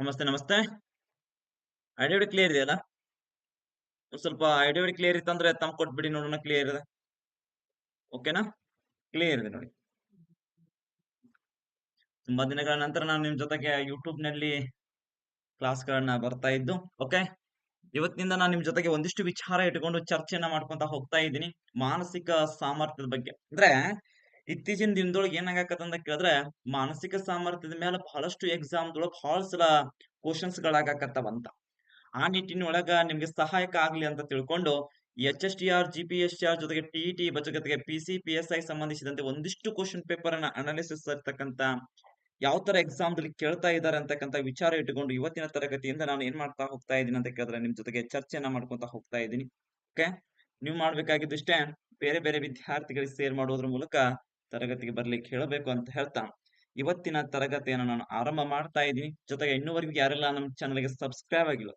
ನಮಸ್ತೆ ನಮಸ್ತೆ. ಐಡಿಯೋಡಿ ಕ್ಲಿಯರ್ ಇದೆಯಲ್ಲ ಸ್ವಲ್ಪ ಐಡಿಯೋಡಿ ಕ್ಲಿಯರ್ ಇತ್ತಂದ್ರೆ ತಮ್ಮ ಕೊಟ್ಬಿಡಿ ನೋಡೋಣ ಕ್ಲಿಯರ್ ಇದೆ ಓಕೆನಾ ಕ್ಲಿಯರ್ ಇದೆ ನೋಡಿ. ತುಂಬಾ ದಿನಗಳ ನಂತರ ನಾನು ನಿಮ್ ಜೊತೆಗೆ ಯೂಟ್ಯೂಬ್ನಲ್ಲಿ ಕ್ಲಾಸ್ಗಳನ್ನ ಬರ್ತಾ ಇದ್ದು ಓಕೆ ಇವತ್ತಿನಿಂದ ನಾನು ನಿಮ್ ಜೊತೆಗೆ ಒಂದಿಷ್ಟು ವಿಚಾರ ಇಟ್ಕೊಂಡು ಚರ್ಚೆಯನ್ನ ಮಾಡ್ಕೊಂತ ಹೋಗ್ತಾ ಇದ್ದೀನಿ ಮಾನಸಿಕ ಸಾಮರ್ಥ್ಯದ ಬಗ್ಗೆ. ಅಂದ್ರೆ ಇತ್ತೀಚಿನ ದಿನದೊಳಗೆ ಏನಾಗತ್ತ ಅಂತ ಕೇಳಿದ್ರೆ, ಮಾನಸಿಕ ಸಾಮರ್ಥ್ಯದ ಮೇಲೆ ಬಹಳಷ್ಟು ಎಕ್ಸಾಮ್ ದೊಳಗೆ ಬಹಳ ಸಲ ಕ್ವಶನ್ಸ್ ಗಳಾಗಕತ್ತವಂತ ಆ ನಿಟ್ಟಿನೊಳಗ ನಿಮ್ಗೆ ಸಹಾಯಕ ಆಗ್ಲಿ ಅಂತ ತಿಳ್ಕೊಂಡು H S T R G P S T R ಜೊತೆಗೆ ಟಿ ಟಿ ಜೊತೆಗೆ P C P S I ಸಂಬಂಧಿಸಿದಂತೆ ಒಂದಿಷ್ಟು ಕ್ವಶನ್ ಪೇಪರ್ ಅನ್ನ ಅನಾಲಿಸಿಸ್ ಇರ್ತಕ್ಕಂತ ಯಾವ ತರ ಎಕ್ಸಾಮ್ ದಲ್ಲಿ ಕೇಳ್ತಾ ಇದ್ದಾರೆ ಅಂತಕ್ಕಂತ ವಿಚಾರ ಇಟ್ಟುಕೊಂಡು ಇವತ್ತಿನ ತರಗತಿಯಿಂದ ನಾನು ಏನ್ ಮಾಡ್ತಾ ಹೋಗ್ತಾ ಇದ್ದೀನಿ ಅಂತ ಕೇಳಿದ್ರೆ ನಿಮ್ ಜೊತೆಗೆ ಚರ್ಚೆಯನ್ನ ಮಾಡ್ಕೊಂತ ಹೋಗ್ತಾ ಇದ್ದೀನಿ. ಓಕೆ ನೀವು ಮಾಡ್ಬೇಕಾಗಿದ್ದು ಇಷ್ಟೇ ಬೇರೆ ಬೇರೆ ವಿದ್ಯಾರ್ಥಿಗಳಿಗೆ ಶೇರ್ ಮಾಡೋದ್ರ ಮೂಲಕ ತರಗತಿಗೆ ಬರ್ಲಿಕ್ಕೆ ಹೇಳಬೇಕು ಅಂತ ಹೇಳ್ತಾ, ಇವತ್ತಿನ ತರಗತಿಯನ್ನು ನಾನು ಆರಂಭ ಮಾಡ್ತಾ ಇದ್ದೀನಿ. ಜೊತೆಗೆ ಇನ್ನೂವರೆಗೂ ಯಾರೆಲ್ಲ ನಮ್ಮ ಚಾನಲ್ಗೆ ಸಬ್ಸ್ಕ್ರೈಬ್ ಆಗಿಲ್ಲ,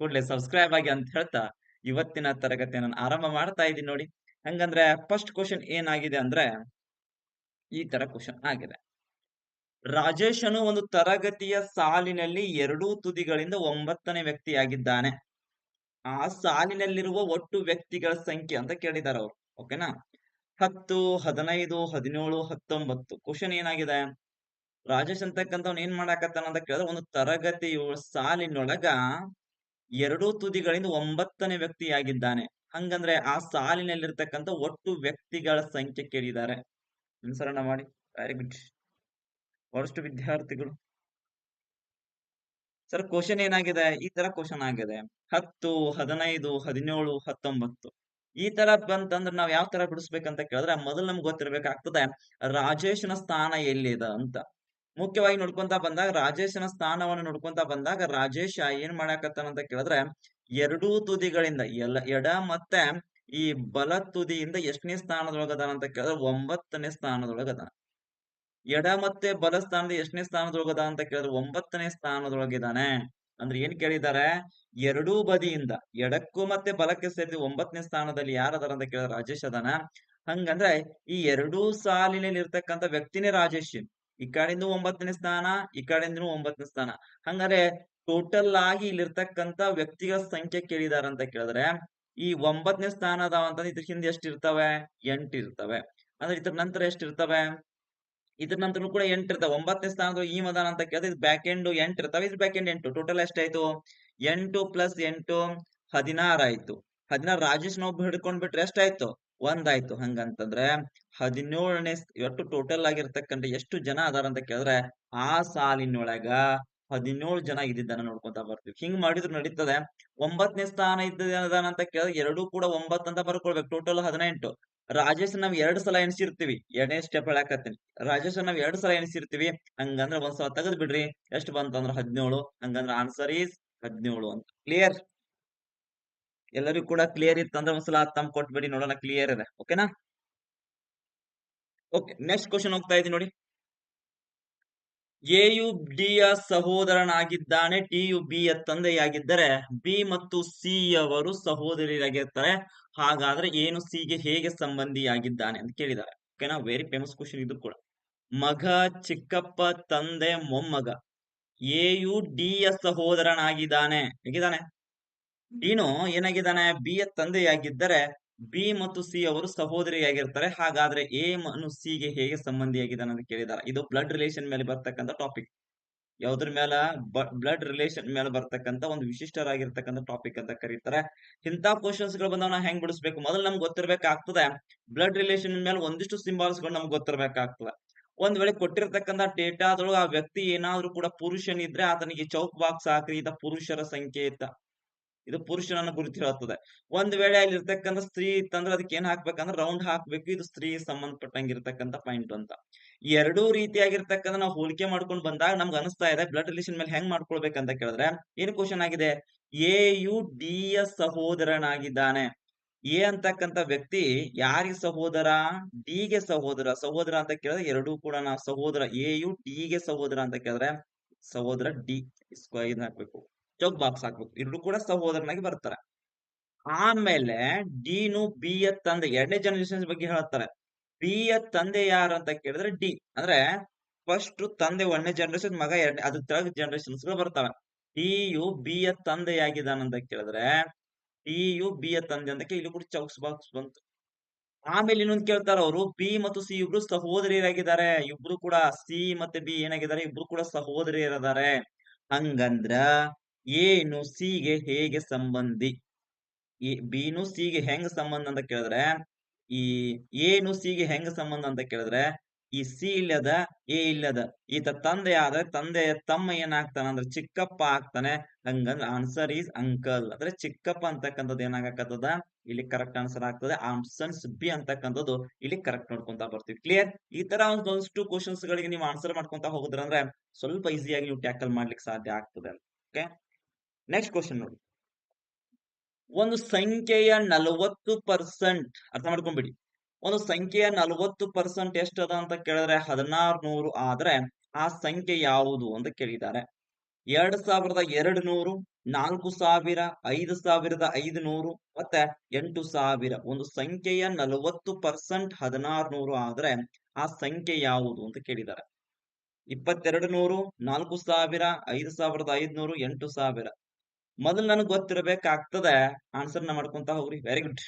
ಕೂಡಲೇ ಸಬ್ಸ್ಕ್ರೈಬ್ ಆಗಿ ಅಂತ ಹೇಳ್ತಾ, ಇವತ್ತಿನ ತರಗತಿಯನ್ನು ನಾನು ಆರಂಭ ಮಾಡ್ತಾ ಇದ್ದೀನಿ ನೋಡಿ. ಹಂಗಂದ್ರೆ ಫಸ್ಟ್ ಕ್ವಶನ್ ಏನಾಗಿದೆ ಅಂದ್ರೆ, ಈ ತರ ಕ್ವಶನ್ ಆಗಿದೆ. ರಾಜೇಶನು ಒಂದು ತರಗತಿಯ ಸಾಲಿನಲ್ಲಿ ಎರಡೂ ತುದಿಗಳಿಂದ ಒಂಬತ್ತನೇ ವ್ಯಕ್ತಿಯಾಗಿದ್ದಾನೆ. ಆ ಸಾಲಿನಲ್ಲಿರುವ ಒಟ್ಟು ವ್ಯಕ್ತಿಗಳ ಸಂಖ್ಯೆ ಅಂತ ಕೇಳಿದ್ದಾರೆ ಅವರು ಓಕೆನಾ ಹತ್ತು, ಹದಿನೈದು, ಹದಿನೇಳು, ಹತ್ತೊಂಬತ್ತು. ಕ್ವಶನ್ ಏನಾಗಿದೆ? ರಾಜೇಶ್ ಅಂತಕ್ಕಂಥವ್ನು ಏನ್ ಮಾಡಾಕತ್ತಾನ ಅಂತ ಕೇಳಿದ್ರೆ, ಒಂದು ತರಗತಿಯ, ಸಾಲಿನೊಳಗ ಎರಡೂ ತುದಿಗಳಿಂದ ಒಂಬತ್ತನೇ ವ್ಯಕ್ತಿಯಾಗಿದ್ದಾನೆ. ಹಂಗಂದ್ರೆ ಆ ಸಾಲಿನಲ್ಲಿರ್ತಕ್ಕಂಥ ಒಟ್ಟು ವ್ಯಕ್ತಿಗಳ ಸಂಖ್ಯೆ ಕೇಳಿದ್ದಾರೆ. ಅನುಸರಣ ಮಾಡಿ. ವೆರಿ ಗುಡ್ ಬಹಳಷ್ಟು ವಿದ್ಯಾರ್ಥಿಗಳು. ಸರ್ ಕ್ವಶನ್ ಏನಾಗಿದೆ? ಈ ತರ ಕ್ವಶನ್ ಆಗಿದೆ. ಹತ್ತು, ಹದಿನೈದು, ಹದಿನೇಳು, ಹತ್ತೊಂಬತ್ತು. ಈ ತರ ಬಂತಂದ್ರೆ ನಾವ್ ಯಾವ ತರ ಬಿಡಿಸ್ಬೇಕಂತ ಕೇಳಿದ್ರೆ ಮೊದಲು ನಮ್ಗೆ ಗೊತ್ತಿರ್ಬೇಕಾಗ್ತದೆ ರಾಜೇಶನ ಸ್ಥಾನ ಎಲ್ಲಿದೆ ಅಂತ. ಮುಖ್ಯವಾಗಿ ನೋಡ್ಕೊಂತ ಬಂದಾಗ ರಾಜೇಶನ ಸ್ಥಾನವನ್ನು ನೋಡ್ಕೊಂತ ಬಂದಾಗ ರಾಜೇಶ ಏನ್ ಮಾಡಾಕತ್ತಾನ ಅಂತ ಕೇಳಿದ್ರೆ ಎರಡೂ ತುದಿಗಳಿಂದ ಎಲ್ಲ ಎಡ ಮತ್ತೆ ಈ ಬಲ ತುದಿಯಿಂದ ಎಷ್ಟನೇ ಸ್ಥಾನದೊಳಗದಾನ ಅಂತ ಕೇಳಿದ್ರೆ ಒಂಬತ್ತನೇ ಸ್ಥಾನದೊಳಗದ ಎಡ ಮತ್ತೆ ಬಲ ಸ್ಥಾನದ ಎಷ್ಟನೇ ಸ್ಥಾನದೊಳಗದ ಅಂತ ಕೇಳಿದ್ರೆ ಒಂಬತ್ತನೇ ಸ್ಥಾನದೊಳಗಿದಾನೆ. ಅಂದ್ರೆ ಏನ್ ಕೇಳಿದ್ದಾರೆ? ಎರಡೂ ಬದಿಯಿಂದ, ಎಡಕ್ಕೂ ಮತ್ತೆ ಬಲಕ್ಕೆ ಸೇರಿದ ಒಂಬತ್ತನೇ ಸ್ಥಾನದಲ್ಲಿ ಯಾರದಾರ ಅಂತ ಕೇಳಿದ್ರೆ ರಾಜೇಶ್ ಅದಾನ. ಹಂಗಂದ್ರೆ ಈ ಎರಡೂ ಸಾಲಿನಲ್ಲಿ ಇರ್ತಕ್ಕಂಥ ವ್ಯಕ್ತಿನೇ ರಾಜೇಶ್. ಈ ಕಡೆಯಿಂದ ಒಂಬತ್ತನೇ ಸ್ಥಾನ, ಈ ಕಡೆಯಿಂದ ಒಂಬತ್ತನೇ ಸ್ಥಾನ. ಹಂಗಾರೆ ಟೋಟಲ್ ಆಗಿ ಇಲ್ಲಿರ್ತಕ್ಕಂಥ ವ್ಯಕ್ತಿಗಳ ಸಂಖ್ಯೆ ಕೇಳಿದಾರ ಅಂತ ಕೇಳಿದ್ರೆ, ಈ ಒಂಬತ್ತನೇ ಸ್ಥಾನ ಅದಾವ ಅಂತಂದ್ರೆ ಇದ್ರ ಹಿಂದೆ ಎಷ್ಟಿರ್ತವೆ ಎಂಟು ಇರ್ತವೆ. ಅಂದ್ರೆ ಇದ್ರ ನಂತರ ಎಷ್ಟು ಇರ್ತವೆ? ಇದ್ರ ನಂತರ ಕೂಡ ಎಂಟು ಇರ್ತಾವ. ಒಂಬತ್ತನೇ ಸ್ಥಾನದ ಈ ಮದಾನ ಅಂತ ಕೇಳಿದ್ರೆ ಇದು ಬ್ಯಾಕ್ ಎಂಡ್ ಎಂಟು ಇರ್ತಾವೆ. ಇದು ಬ್ಯಾಕ್ ಎಂಡ್ ಎಂಟು. ಟೋಟಲ್ ಎಷ್ಟಾಯ್ತು ಎಂಟು ಪ್ಲಸ್ ಎಂಟು ಹದಿನಾರು ಆಯ್ತು. ಹದಿನಾರು ರಾಜೇಶ್ ನಾವು ಹಿಡ್ಕೊಂಡ್ ಬಿಟ್ರೆ ಎಷ್ಟಾಯ್ತು ಒಂದಾಯ್ತು ಹಂಗಂತಂದ್ರೆ ಹದಿನೇಳನೇ ಒಟ್ಟು ಟೋಟಲ್ ಆಗಿರ್ತಕ್ಕಂತ ಎಷ್ಟು ಜನ ಅದಾರ ಅಂತ ಕೇಳಿದ್ರೆ ಆ ಸಾಲಿನೊಳಗ ಹದಿನೇಳು ಜನ ಇದ್ದಿದ್ದನ್ನ ನೋಡ್ಕೊಂತ ಬರ್ತೀವಿ. ಹಿಂಗ್ ಮಾಡಿದ್ರು ನಡೀತದೆ. ಒಂಬತ್ತನೇ ಸ್ಥಾನ ಇದ್ದದಾನ ಅಂತ ಕೇಳಿದ್ರೆ ಎರಡು ಕೂಡ ಒಂಬತ್ತಂತ ಬರ್ಕೊಳ್ಬೇಕು. ಟೋಟಲ್ ಹದಿನೆಂಟು. ರಾಜೇಶ್ ನಾವ್ ಎರಡ್ ಸಲ ಎಣಿಸಿರ್ತೀವಿ. ಎರಡನೇ ಸ್ಟೆಪ್ ಹೇಳಾಕತ್ತೀನಿ ರಾಜೇಶ್ ನಾವ್ ಎರಡ್ ಸಲ ಎಣಿಸಿರ್ತೀವಿ. ಹಂಗಂದ್ರ ಒಂದ್ ಸಲ ತೆಗೆದ್ ಬಿಡ್ರಿ. ಎಷ್ಟು ಬಂತಂದ್ರ ಹದಿನೇಳು ಹಂಗಂದ್ರ ಆನ್ಸರ್ ಈಸ್ ಹದಿನೇಳು ಅಂತ. ಕ್ಲಿಯರ್ ಎಲ್ಲರಿಗೂ ಕೂಡ ಕ್ಲಿಯರ್ ಇತ್ತಂದ್ರೆ ಒಂದ್ಸಲ ತಮ್ಮ ಕೊಟ್ಬಿಡಿ. ನೋಡೋಣ ಕ್ಲಿಯರ್ ಇದೆ. ಓಕೆನಾ ಓಕೆ ನೆಕ್ಸ್ಟ್ ಕ್ವಶನ್ ಹೋಗ್ತಾ ಇದೀನಿ ನೋಡಿ. ಎ ಯು ಡಿ ಯ ಸಹೋದರನಾಗಿದ್ದಾನೆ ಟಿ ಯು ಬಿ ಯ ತಂದೆಯಾಗಿದ್ದರೆ ಬಿ ಮತ್ತು ಸಿ ಅವರು ಸಹೋದರಿಯಾಗಿರ್ತಾರೆ ಹಾಗಾದ್ರೆ ಏನು ಸಿ ಗೆ ಹೇಗೆ ಸಂಬಂಧಿಯಾಗಿದ್ದಾನೆ ಅಂತ ಕೇಳಿದ್ದಾರೆ. ಓಕೆನಾ ವೆರಿ ಫೇಮಸ್ ಕ್ವಶನ್ ಇದು ಕೂಡ. ಮಗ ಚಿಕ್ಕಪ್ಪ ತಂದೆ ಮೊಮ್ಮಗ. ಎ ಯು ಡಿ ಯ ಸಹೋದರನಾಗಿದ್ದಾನೆ. ಹೇಗಿದ್ದಾನೆ? ಡಿನು ಏನಾಗಿದ್ದಾನೆ? ಬಿ ಯ ತಂದೆಯಾಗಿದ್ದರೆ ಬಿ ಮತ್ತು ಸಿ ಅವರು ಸಹೋದರಿಯಾಗಿರ್ತಾರೆ. ಹಾಗಾದ್ರೆ ಎ ಮತ್ತು ಸಿ ಗೆ ಹೇಗೆ ಸಂಬಂಧಿಯಾಗಿದೆ ಅಂತ ಕೇಳಿದಾರೆ ಇದು ಬ್ಲಡ್ ರಿಲೇಷನ್ ಮೇಲೆ ಬರ್ತಕ್ಕಂಥ ಟಾಪಿಕ್ ಯಾವ್ದ್ರ ಮೇಲ ಬ್ಲಡ್ ರಿಲೇಷನ್ ಮೇಲೆ ಬರ್ತಕ್ಕಂಥ ಒಂದು ವಿಶಿಷ್ಟರಾಗಿರ್ತಕ್ಕಂಥ ಟಾಪಿಕ್ ಅಂತ ಕರೀತಾರೆ. ಇಂಥ ಕ್ವಶನ್ಸ್ಗಳು ಬಂದಾಗ ನಾವು ಹೆಂಗ್ ಬಿಡಿಸ್ಬೇಕು? ಮೊದಲು ನಮ್ಗೆ ಗೊತ್ತಿರಬೇಕಾಗ್ತದೆ. ಬ್ಲಡ್ ರಿಲೇಷನ್ ಮೇಲೆ ಒಂದಿಷ್ಟು ಸಿಂಬಾಲ್ಸ್ಗಳು ನಮ್ಗೆ ಗೊತ್ತಿರ್ಬೇಕಾಗ್ತದೆ. ಒಂದ್ ವೇಳೆ ಕೊಟ್ಟಿರ್ತಕ್ಕಂಥ ಡೇಟಾದೊಳಗೆ ಆ ವ್ಯಕ್ತಿ ಏನಾದ್ರೂ ಕೂಡ ಪುರುಷನಿದ್ರೆ ಆತನಿಗೆ ಚೌಕ್ ಬಾಕ್ಸ್ ಹಾಕ್ರಿ ಪುರುಷರ ಸಂಕೇತ ಇದು ಪುರುಷನನ್ನು ಕುರಿತು ಹೇಳ್ತದೆ ಒಂದ್ ವೇಳೆ ಅಲ್ಲಿ ಇರ್ತಕ್ಕಂಥ ಸ್ತ್ರೀ ಇತ್ತಂದ್ರೆ ಅದಕ್ಕೆ ಏನ್ ಹಾಕ್ಬೇಕಂದ್ರೆ ರೌಂಡ್ ಹಾಕ್ಬೇಕು, ಇದು ಸ್ತ್ರೀ ಸಂಬಂಧಪಟ್ಟಂಗಿರ್ತಕ್ಕಂಥ ಪಾಯಿಂಟ್ ಅಂತ. ಎರಡೂ ರೀತಿಯಾಗಿರ್ತಕ್ಕಂಥ ನಾವು ಹೋಲಿಕೆ ಮಾಡ್ಕೊಂಡು ಬಂದಾಗ ನಮ್ಗೆ ಅನಿಸ್ತಾ ಇದೆ ಬ್ಲಡ್ ರಿಲೇಷನ್ ಮೇಲೆ ಹೆಂಗ್ ಮಾಡ್ಕೊಳ್ಬೇಕಂತ ಕೇಳಿದ್ರೆ, ಏನ್ ಕ್ವಶನ್ ಆಗಿದೆ? ಎ ಯು ಡಿ ಯ ಸಹೋದರನಾಗಿದ್ದಾನೆ. ಎ ಅಂತಕ್ಕಂಥ ವ್ಯಕ್ತಿ ಯಾರಿಗೆ ಸಹೋದರ? ಡಿ ಗೆ ಸಹೋದರ. ಸಹೋದರ ಅಂತ ಕೇಳಿದ್ರೆ ಎರಡೂ ಕೂಡ ನಾವು ಸಹೋದರ. ಎ ಯು ಡಿ ಗೆ ಸಹೋದರ ಅಂತ ಕೇಳಿದ್ರೆ ಸಹೋದರ ಡಿ ಸ್ಕ್ವೈರ್ ಹಾಕ್ಬೇಕು. ಚೌಕ್ ಬಾಕ್ಸ್ ಹಾಕ್ಬೇಕು. ಇಬ್ರು ಕೂಡ ಸಹೋದರನಾಗಿ ಬರ್ತಾರೆ. ಆಮೇಲೆ ಡಿನು ಬಿ ಯ ತಂದೆ ಎರಡನೇ ಜನರೇಷನ್ ಬಗ್ಗೆ ಹೇಳ್ತಾರೆ. ಬಿ ಯ ತಂದೆ ಯಾರು ಅಂತ ಕೇಳಿದ್ರೆ ಡಿ ಅಂದ್ರೆ ಫಸ್ಟ್ ತಂದೆ ಒಂದನೇ ಜನರೇಷನ್ ಮಗ ಎರಡನೇ ಅದ್ರ ಕೆಳಗೆ ಜನರೇಷನ್ಸ್ಗಳು ಬರ್ತಾವೆ. ಡಿ ಯು ಬಿ ಯ ಅಂತ ಕೇಳಿದ್ರೆ ಡಿ ಯು ಬಿ ಯ ತಂದೆ ಅಂತ ಇಲ್ಲಿ ಕೂಡ ಚೌಕ್ಸ್ ಬಾಕ್ಸ್ ಬಂತು. ಆಮೇಲೆ ಇನ್ನೊಂದು ಕೇಳ್ತಾರ ಅವರು, ಬಿ ಮತ್ತು ಸಿ ಇಬ್ರು ಸಹೋದರಿಯರಾಗಿದ್ದಾರೆ. ಇಬ್ರು ಕೂಡ ಸಿ ಮತ್ತೆ ಬಿ ಏನಾಗಿದ್ದಾರೆ? ಇಬ್ರು ಕೂಡ ಸಹೋದರಿಯರಿದ್ದಾರೆ ಹಂಗಂದ್ರ ಏನು ಸಿ ಗೆ ಹೇಗೆ ಸಂಬಂಧಿ? ಬಿನು ಸಿ ಗೆ ಹೆಂಗ್ ಸಂಬಂಧ ಅಂತ ಕೇಳಿದ್ರೆ, ಈ ಎನು ಸಿ ಗೆ ಹೆಂಗ್ ಸಂಬಂಧ ಅಂತ ಕೇಳಿದ್ರೆ, ಈ ಸಿ ಇಲ್ಲದ ಎ ಇಲ್ಲದ, ಈತ ತಂದೆ ಆದ್ರೆ ತಂದೆ ತಮ್ಮ ಏನಾಗ್ತಾನೆ ಅಂದ್ರೆ ಚಿಕ್ಕಪ್ಪ ಆಗ್ತಾನೆ. ಹಂಗಂದ್ರೆ ಆನ್ಸರ್ ಈಸ್ ಅಂಕಲ್ ಅಂದ್ರೆ ಚಿಕ್ಕಪ್ಪ ಅಂತಕ್ಕಂಥದ್ದು ಏನಾಗತ್ತದ ಇಲ್ಲಿ ಕರೆಕ್ಟ್ ಆನ್ಸರ್ ಆಗ್ತದೆ. ಆಪ್ಷನ್ಸ್ ಬಿ ಅಂತಕ್ಕಂಥದ್ದು ಇಲ್ಲಿ ಕರೆಕ್ಟ್ ನೋಡ್ಕೊಂತ ಬರ್ತೀವಿ. ಕ್ಲಿಯರ್ ಈ ತರ ಒಂದಷ್ಟು ಕ್ವಶನ್ಸ್ ಗಳಿಗೆ ನೀವು ಆನ್ಸರ್ ಮಾಡ್ಕೊಂತ ಹೋಗುದ್ರ ಅಂದ್ರೆ ಸ್ವಲ್ಪ ಈಸಿಯಾಗಿ ನೀವು ಟ್ಯಾಕಲ್ ಮಾಡ್ಲಿಕ್ಕೆ ಸಾಧ್ಯ ಆಗ್ತದೆ ಓಕೆ ನೆಕ್ಸ್ಟ್ ಕ್ವಶನ್ ನೋಡಿ. ಒಂದು ಸಂಖ್ಯೆಯ ನಲವತ್ತು ಪರ್ಸೆಂಟ್ ಅರ್ಥ ಮಾಡ್ಕೊಂಡ್ಬಿಡಿ ಒಂದು ಸಂಖ್ಯೆಯ ನಲವತ್ತು ಪರ್ಸೆಂಟ್ ಎಷ್ಟದ ಅಂತ ಕೇಳಿದ್ರೆ ಹದಿನಾರು ನೂರು ಆದ್ರೆ ಆ ಸಂಖ್ಯೆ ಯಾವುದು ಅಂತ ಕೇಳಿದ್ದಾರೆ. ಎರಡ್ ಸಾವಿರದ ಎರಡು ನೂರು ನಾಲ್ಕು ಸಾವಿರ, ಐದು ಸಾವಿರದ ಐದು ನೂರು ಮತ್ತೆ ಎಂಟು ಸಾವಿರ. ಒಂದು ಸಂಖ್ಯೆಯ ನಲವತ್ತು ಪರ್ಸೆಂಟ್ ಹದಿನಾರು ನೂರು ಆದ್ರೆ ಆ ಸಂಖ್ಯೆ ಯಾವುದು ಅಂತ ಕೇಳಿದ್ದಾರೆ. ಇಪ್ಪತ್ತೆರಡು ನೂರು ನಾಲ್ಕು ಸಾವಿರ, ಐದು ಸಾವಿರದ ಐದ್ನೂರು, ಎಂಟು ಸಾವಿರ. ಮೊದಲು ನನಗ್ ಗೊತ್ತಿರಬೇಕಾಗ್ತದೆ. ಆನ್ಸರ್ನ ಮಾಡ್ಕೊಂತ ಹೋಗ್ರಿ. ವೆರಿ ಗುಡ್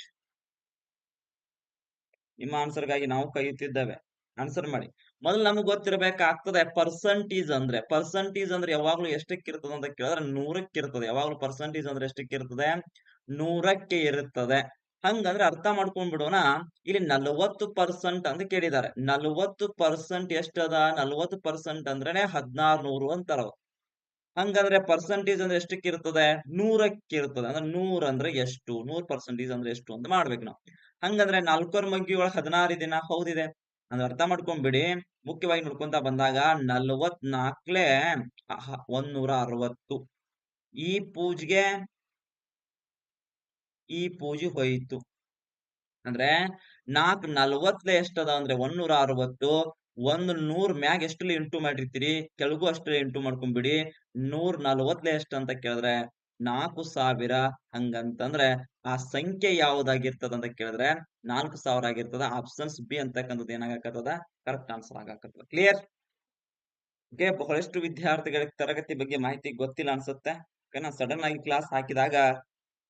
ನಿಮ್ಮ ಆನ್ಸರ್ಗಾಗಿ ನಾವು ಕೈಯುತ್ತಿದ್ದೇವೆ. ಆನ್ಸರ್ ಮಾಡಿ. ಮೊದಲು ನಮ್ಗೆ ಗೊತ್ತಿರಬೇಕಾಗ್ತದೆ ಪರ್ಸೆಂಟೇಜ್ ಅಂದ್ರೆ. ಪರ್ಸೆಂಟೇಜ್ ಅಂದ್ರೆ ಯಾವಾಗ್ಲೂ ಎಷ್ಟಕ್ಕೆ ಇರ್ತದ ಅಂತ ಕೇಳಿದ್ರೆ ನೂರಕ್ಕೆ ಇರ್ತದೆ ಯಾವಾಗ್ಲೂ ಪರ್ಸೆಂಟೇಜ್ ಅಂದ್ರೆ ಎಷ್ಟಕ್ಕೆ ಇರ್ತದೆ ನೂರಕ್ಕೆ ಇರುತ್ತದೆ. ಹಂಗಂದ್ರೆ ಅರ್ಥ ಮಾಡ್ಕೊಂಡ್ ಬಿಡೋಣ. ಇಲ್ಲಿ ನಲವತ್ತು ಪರ್ಸೆಂಟ್ ಅಂತ ಕೇಳಿದ್ದಾರೆ. ನಲ್ವತ್ತು ಪರ್ಸೆಂಟ್ ಎಷ್ಟದ? ನಲವತ್ತು ಪರ್ಸೆಂಟ್ ಅಂದ್ರೇನೆ ಹದಿನಾರು ನೂರು ಅಂತಾರ ಹಂಗಂದ್ರೆ ಪರ್ಸೆಂಟೇಜ್ ಅಂದ್ರೆ ಎಷ್ಟಕ್ಕೆ ಇರ್ತದೆ? ನೂರಕ್ಕೆ ಇರ್ತದೆ. ಅಂದ್ರೆ ನೂರ್ ಅಂದ್ರೆ ಎಷ್ಟು? ನೂರ್ ಪರ್ಸೆಂಟೇಜ್ ಅಂದ್ರೆ ಎಷ್ಟು ಅಂತ ಮಾಡ್ಬೇಕು ನಾವು. ಹಂಗಂದ್ರೆ ನಾಲ್ಕರ ಮಗ್ಗಿ ಒಳಗೆ ಹದಿನಾರು ದಿನ ಹೌದಿದೆ. ಅಂದ್ರೆ ಅರ್ಥ ಮಾಡ್ಕೊಂಡ್ಬಿಡಿ ಮುಖ್ಯವಾಗಿ ನೋಡ್ಕೊಂತ ಬಂದಾಗ ನಲ್ವತ್ ನಾಲ್ಕಲೆ ಒಂದೂರ ಅರವತ್ತು ಈ ಪೂಜ್ಗೆ, ಈ ಪೂಜೆ ಹೋಯಿತು. ಅಂದ್ರೆ ನಾಲ್ಕ್ ನಲ್ವತ್ಲೆ ಎಷ್ಟದ? ಅಂದ್ರೆ ಒಂದೂರ ಅರವತ್ತು ಒಂದ್ ನೂರ್ ಮ್ಯಾಗ ಎಷ್ಟಲ್ಲಿ ಇಂಟು ಮಾಡಿರ್ತೀರಿ? ಕೆಳಗೂ ಅಷ್ಟೇ ಇಂಟು ಮಾಡ್ಕೊಂಡ್ಬಿಡಿ ನೂರ್ ನಲ್ವತ್ಲೆ ಎಷ್ಟು ಅಂತ ಕೇಳಿದ್ರೆ ನಾಲ್ಕು ಸಾವಿರ ಹಂಗಂತಂದ್ರೆ ಆ ಸಂಖ್ಯೆ ಯಾವ್ದಾಗಿರ್ತದ ಅಂತ ಕೇಳಿದ್ರೆ ನಾಲ್ಕು ಸಾವಿರ ಆಗಿರ್ತದ. ಆಪ್ಷನ್ಸ್ ಬಿ ಅಂತಕ್ಕಂಥದ್ದು ಏನಾಗತ್ತದ ಕರೆಕ್ಟ್ ಆನ್ಸರ್ ಆಗಾಕತ್ತದ. ಕ್ಲಿಯರ್? ಓಕೆ, ಬಹಳಷ್ಟು ವಿದ್ಯಾರ್ಥಿಗಳಿಗೆ ತರಗತಿ ಬಗ್ಗೆ ಮಾಹಿತಿ ಗೊತ್ತಿಲ್ಲ ಅನ್ಸುತ್ತೆ. ಓಕೆನಾ? ಸಡನ್ ಆಗಿ ಕ್ಲಾಸ್ ಹಾಕಿದಾಗ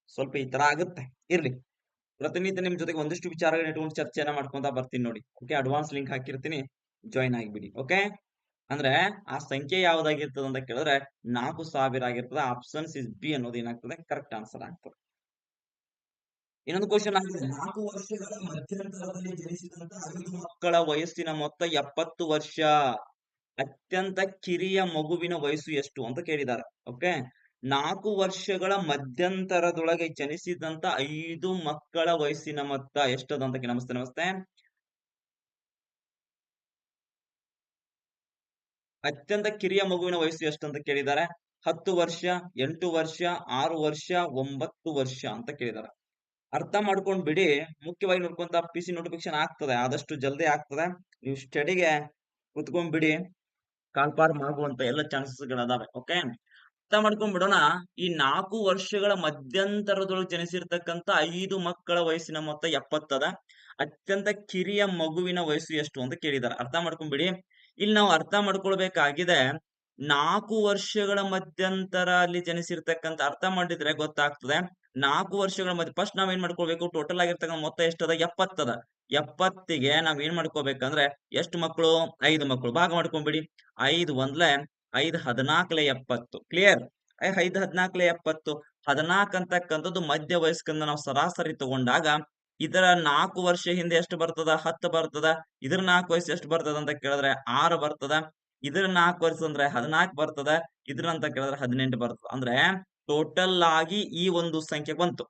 ಸ್ವಲ್ಪ ಈ ತರ ಆಗುತ್ತೆ. ಇರ್ಲಿ. ಪ್ರತಿನಿತ್ಯ ನಿಮ್ ಜೊತೆಗೆ ಒಂದಿಷ್ಟು ವಿಚಾರಗಳನ್ನ ಇಟ್ಕೊಂಡು ಚರ್ಚೆಯನ್ನ ಮಾಡ್ಕೊಂತ ಬರ್ತೀನಿ ನೋಡಿ. ಓಕೆ, ಅಡ್ವಾನ್ಸ್ ಲಿಂಕ್ ಹಾಕಿರ್ತೀನಿ. ಜಾಯಿನ್ ಆಗಿಬಿಡಿ ಓಕೆ ಅಂದ್ರೆ ಆ ಸಂಖ್ಯೆ ಯಾವ್ದಾಗಿರ್ತದ ಅಂತ ಕೇಳಿದ್ರೆ ನಾಲ್ಕು ಸಾವಿರ ಆಗಿರ್ತದೆ ಆಪ್ಷನ್ ಇಸ್ ಬಿ ಅನ್ನೋದು ಏನಾಗ್ತದೆ? ಕರೆಕ್ಟ್ ಆನ್ಸರ್ ಆಗ್ತದೆ. ಇನ್ನೊಂದು ಕ್ವಶನ್ ಆಗಿದೆ. ನಾಲ್ಕು ವರ್ಷಗಳ ಮಧ್ಯಂತರದಲ್ಲಿ ಮಕ್ಕಳ ವಯಸ್ಸಿನ ಮೊತ್ತ ಎಪ್ಪತ್ತು ವರ್ಷ. ಅತ್ಯಂತ ಕಿರಿಯ ಮಗುವಿನ ವಯಸ್ಸು ಎಷ್ಟು ಅಂತ ಕೇಳಿದ್ದಾರೆ ಓಕೆ ನಾಲ್ಕು ವರ್ಷಗಳ ಮಧ್ಯಂತರದೊಳಗೆ ಜನಿಸಿದಂತ ಐದು ಮಕ್ಕಳ ವಯಸ್ಸಿನ ಮೊತ್ತ ಎಷ್ಟದಂತ ನಮಸ್ತೆ ನಮಸ್ತೆ. ಅತ್ಯಂತ ಕಿರಿಯ ಮಗುವಿನ ವಯಸ್ಸು ಎಷ್ಟು ಅಂತ ಕೇಳಿದ್ದಾರೆ ಹತ್ತು ವರ್ಷ, ಎಂಟು ವರ್ಷ, ಆರು ವರ್ಷ, ಒಂಬತ್ತು ವರ್ಷ ಅಂತ ಕೇಳಿದ್ದಾರೆ ಅರ್ಥ ಮಾಡ್ಕೊಂಡ್ ಬಿಡಿ. ಮುಖ್ಯವಾಗಿ ನೋಡ್ಕೊಂತ ಪಿ ಸಿ ನೋಟಿಫಿಕೇಶನ್ ಆಗ್ತದೆ. ಆದಷ್ಟು ಜಲ್ದಿ ಆಗ್ತದೆ. ನೀವು ಸ್ಟಡಿಗೆ ಕುತ್ಕೊಂಡ್ಬಿಡಿ ಕಾಲ್ಪಾರ್ ಮಾಡುವಂತ ಎಲ್ಲ ಚಾನ್ಸಸ್ ಗಳದಾವೆ ಓಕೆ ಅರ್ಥ ಮಾಡ್ಕೊಂಡ್ ಬಿಡೋಣ. ಈ ನಾಲ್ಕು ವರ್ಷಗಳ ಮಧ್ಯಂತರದೊಳಗೆ ಜನಿಸಿರ್ತಕ್ಕಂತ ಐದು ಮಕ್ಕಳ ವಯಸ್ಸಿನ ಮೊತ್ತ ಎಪ್ಪತ್ತದ. ಅತ್ಯಂತ ಕಿರಿಯ ಮಗುವಿನ ವಯಸ್ಸು ಎಷ್ಟು ಅಂತ ಕೇಳಿದಾರೆ. ಅರ್ಥ ಮಾಡ್ಕೊಂಡ್ಬಿಡಿ ಇಲ್ಲಿ ನಾವು ಅರ್ಥ ಮಾಡ್ಕೊಳ್ಬೇಕಾಗಿದೆ, ನಾಲ್ಕು ವರ್ಷಗಳ ಮಧ್ಯಂತರ ಅಲ್ಲಿ ಜನಿಸಿರ್ತಕ್ಕಂಥ, ಅರ್ಥ ಮಾಡಿದ್ರೆ ಗೊತ್ತಾಗ್ತದೆ, ನಾಲ್ಕು ವರ್ಷಗಳ ಮಧ್ಯ ಫಸ್ಟ್ ನಾವ್ ಏನ್ ಮಾಡ್ಕೊಳ್ಬೇಕು ಟೋಟಲ್ ಆಗಿರ್ತಕ್ಕಂಥ ಮೊತ್ತ ಎಷ್ಟದ? ಎಪ್ಪತ್ತದ. ಎಪ್ಪತ್ತಿಗೆ ನಾವ್ ಏನ್ ಮಾಡ್ಕೋಬೇಕಂದ್ರೆ ಎಷ್ಟು ಮಕ್ಕಳು ಐದು ಮಕ್ಕಳು ಭಾಗ ಮಾಡ್ಕೊಂಡ್ಬಿಡಿ ಐದು ಒಂದ್ಲೆ ಐದು ಹದಿನಾಲ್ಕಲೆ ಎಪ್ಪತ್ತು. ಕ್ಲಿಯರ್ ಐದು ಹದಿನಾಲ್ಕಲೆ ಎಪ್ಪತ್ತು. ಹದಿನಾಲ್ಕು ಅಂತಕ್ಕಂಥದ್ದು ಮಧ್ಯ ವಯಸ್ಕಂದ ನಾವು ಸರಾಸರಿ ತಗೊಂಡಾಗ ಇದರ ನಾಲ್ಕು ವರ್ಷ ಹಿಂದೆ ಎಷ್ಟು ಬರ್ತದ? ಹತ್ತು ಬರ್ತದ? ಇದ್ರ ನಾಲ್ಕು ವಯಸ್ಸು ಎಷ್ಟು ಬರ್ತದ ಅಂತ ಕೇಳಿದ್ರೆ ಆರು ಬರ್ತದ. ಇದ್ರ ನಾಲ್ಕು ವರ್ಷ ಅಂದ್ರೆ ಹದಿನಾಲ್ಕು ಬರ್ತದ. ಇದ್ರ ಅಂತ ಕೇಳಿದ್ರೆ ಹದಿನೆಂಟು ಬರ್ತದ. ಅಂದ್ರೆ ಟೋಟಲ್ ಆಗಿ ಈ ಒಂದು ಸಂಖ್ಯೆ ಬಂತು.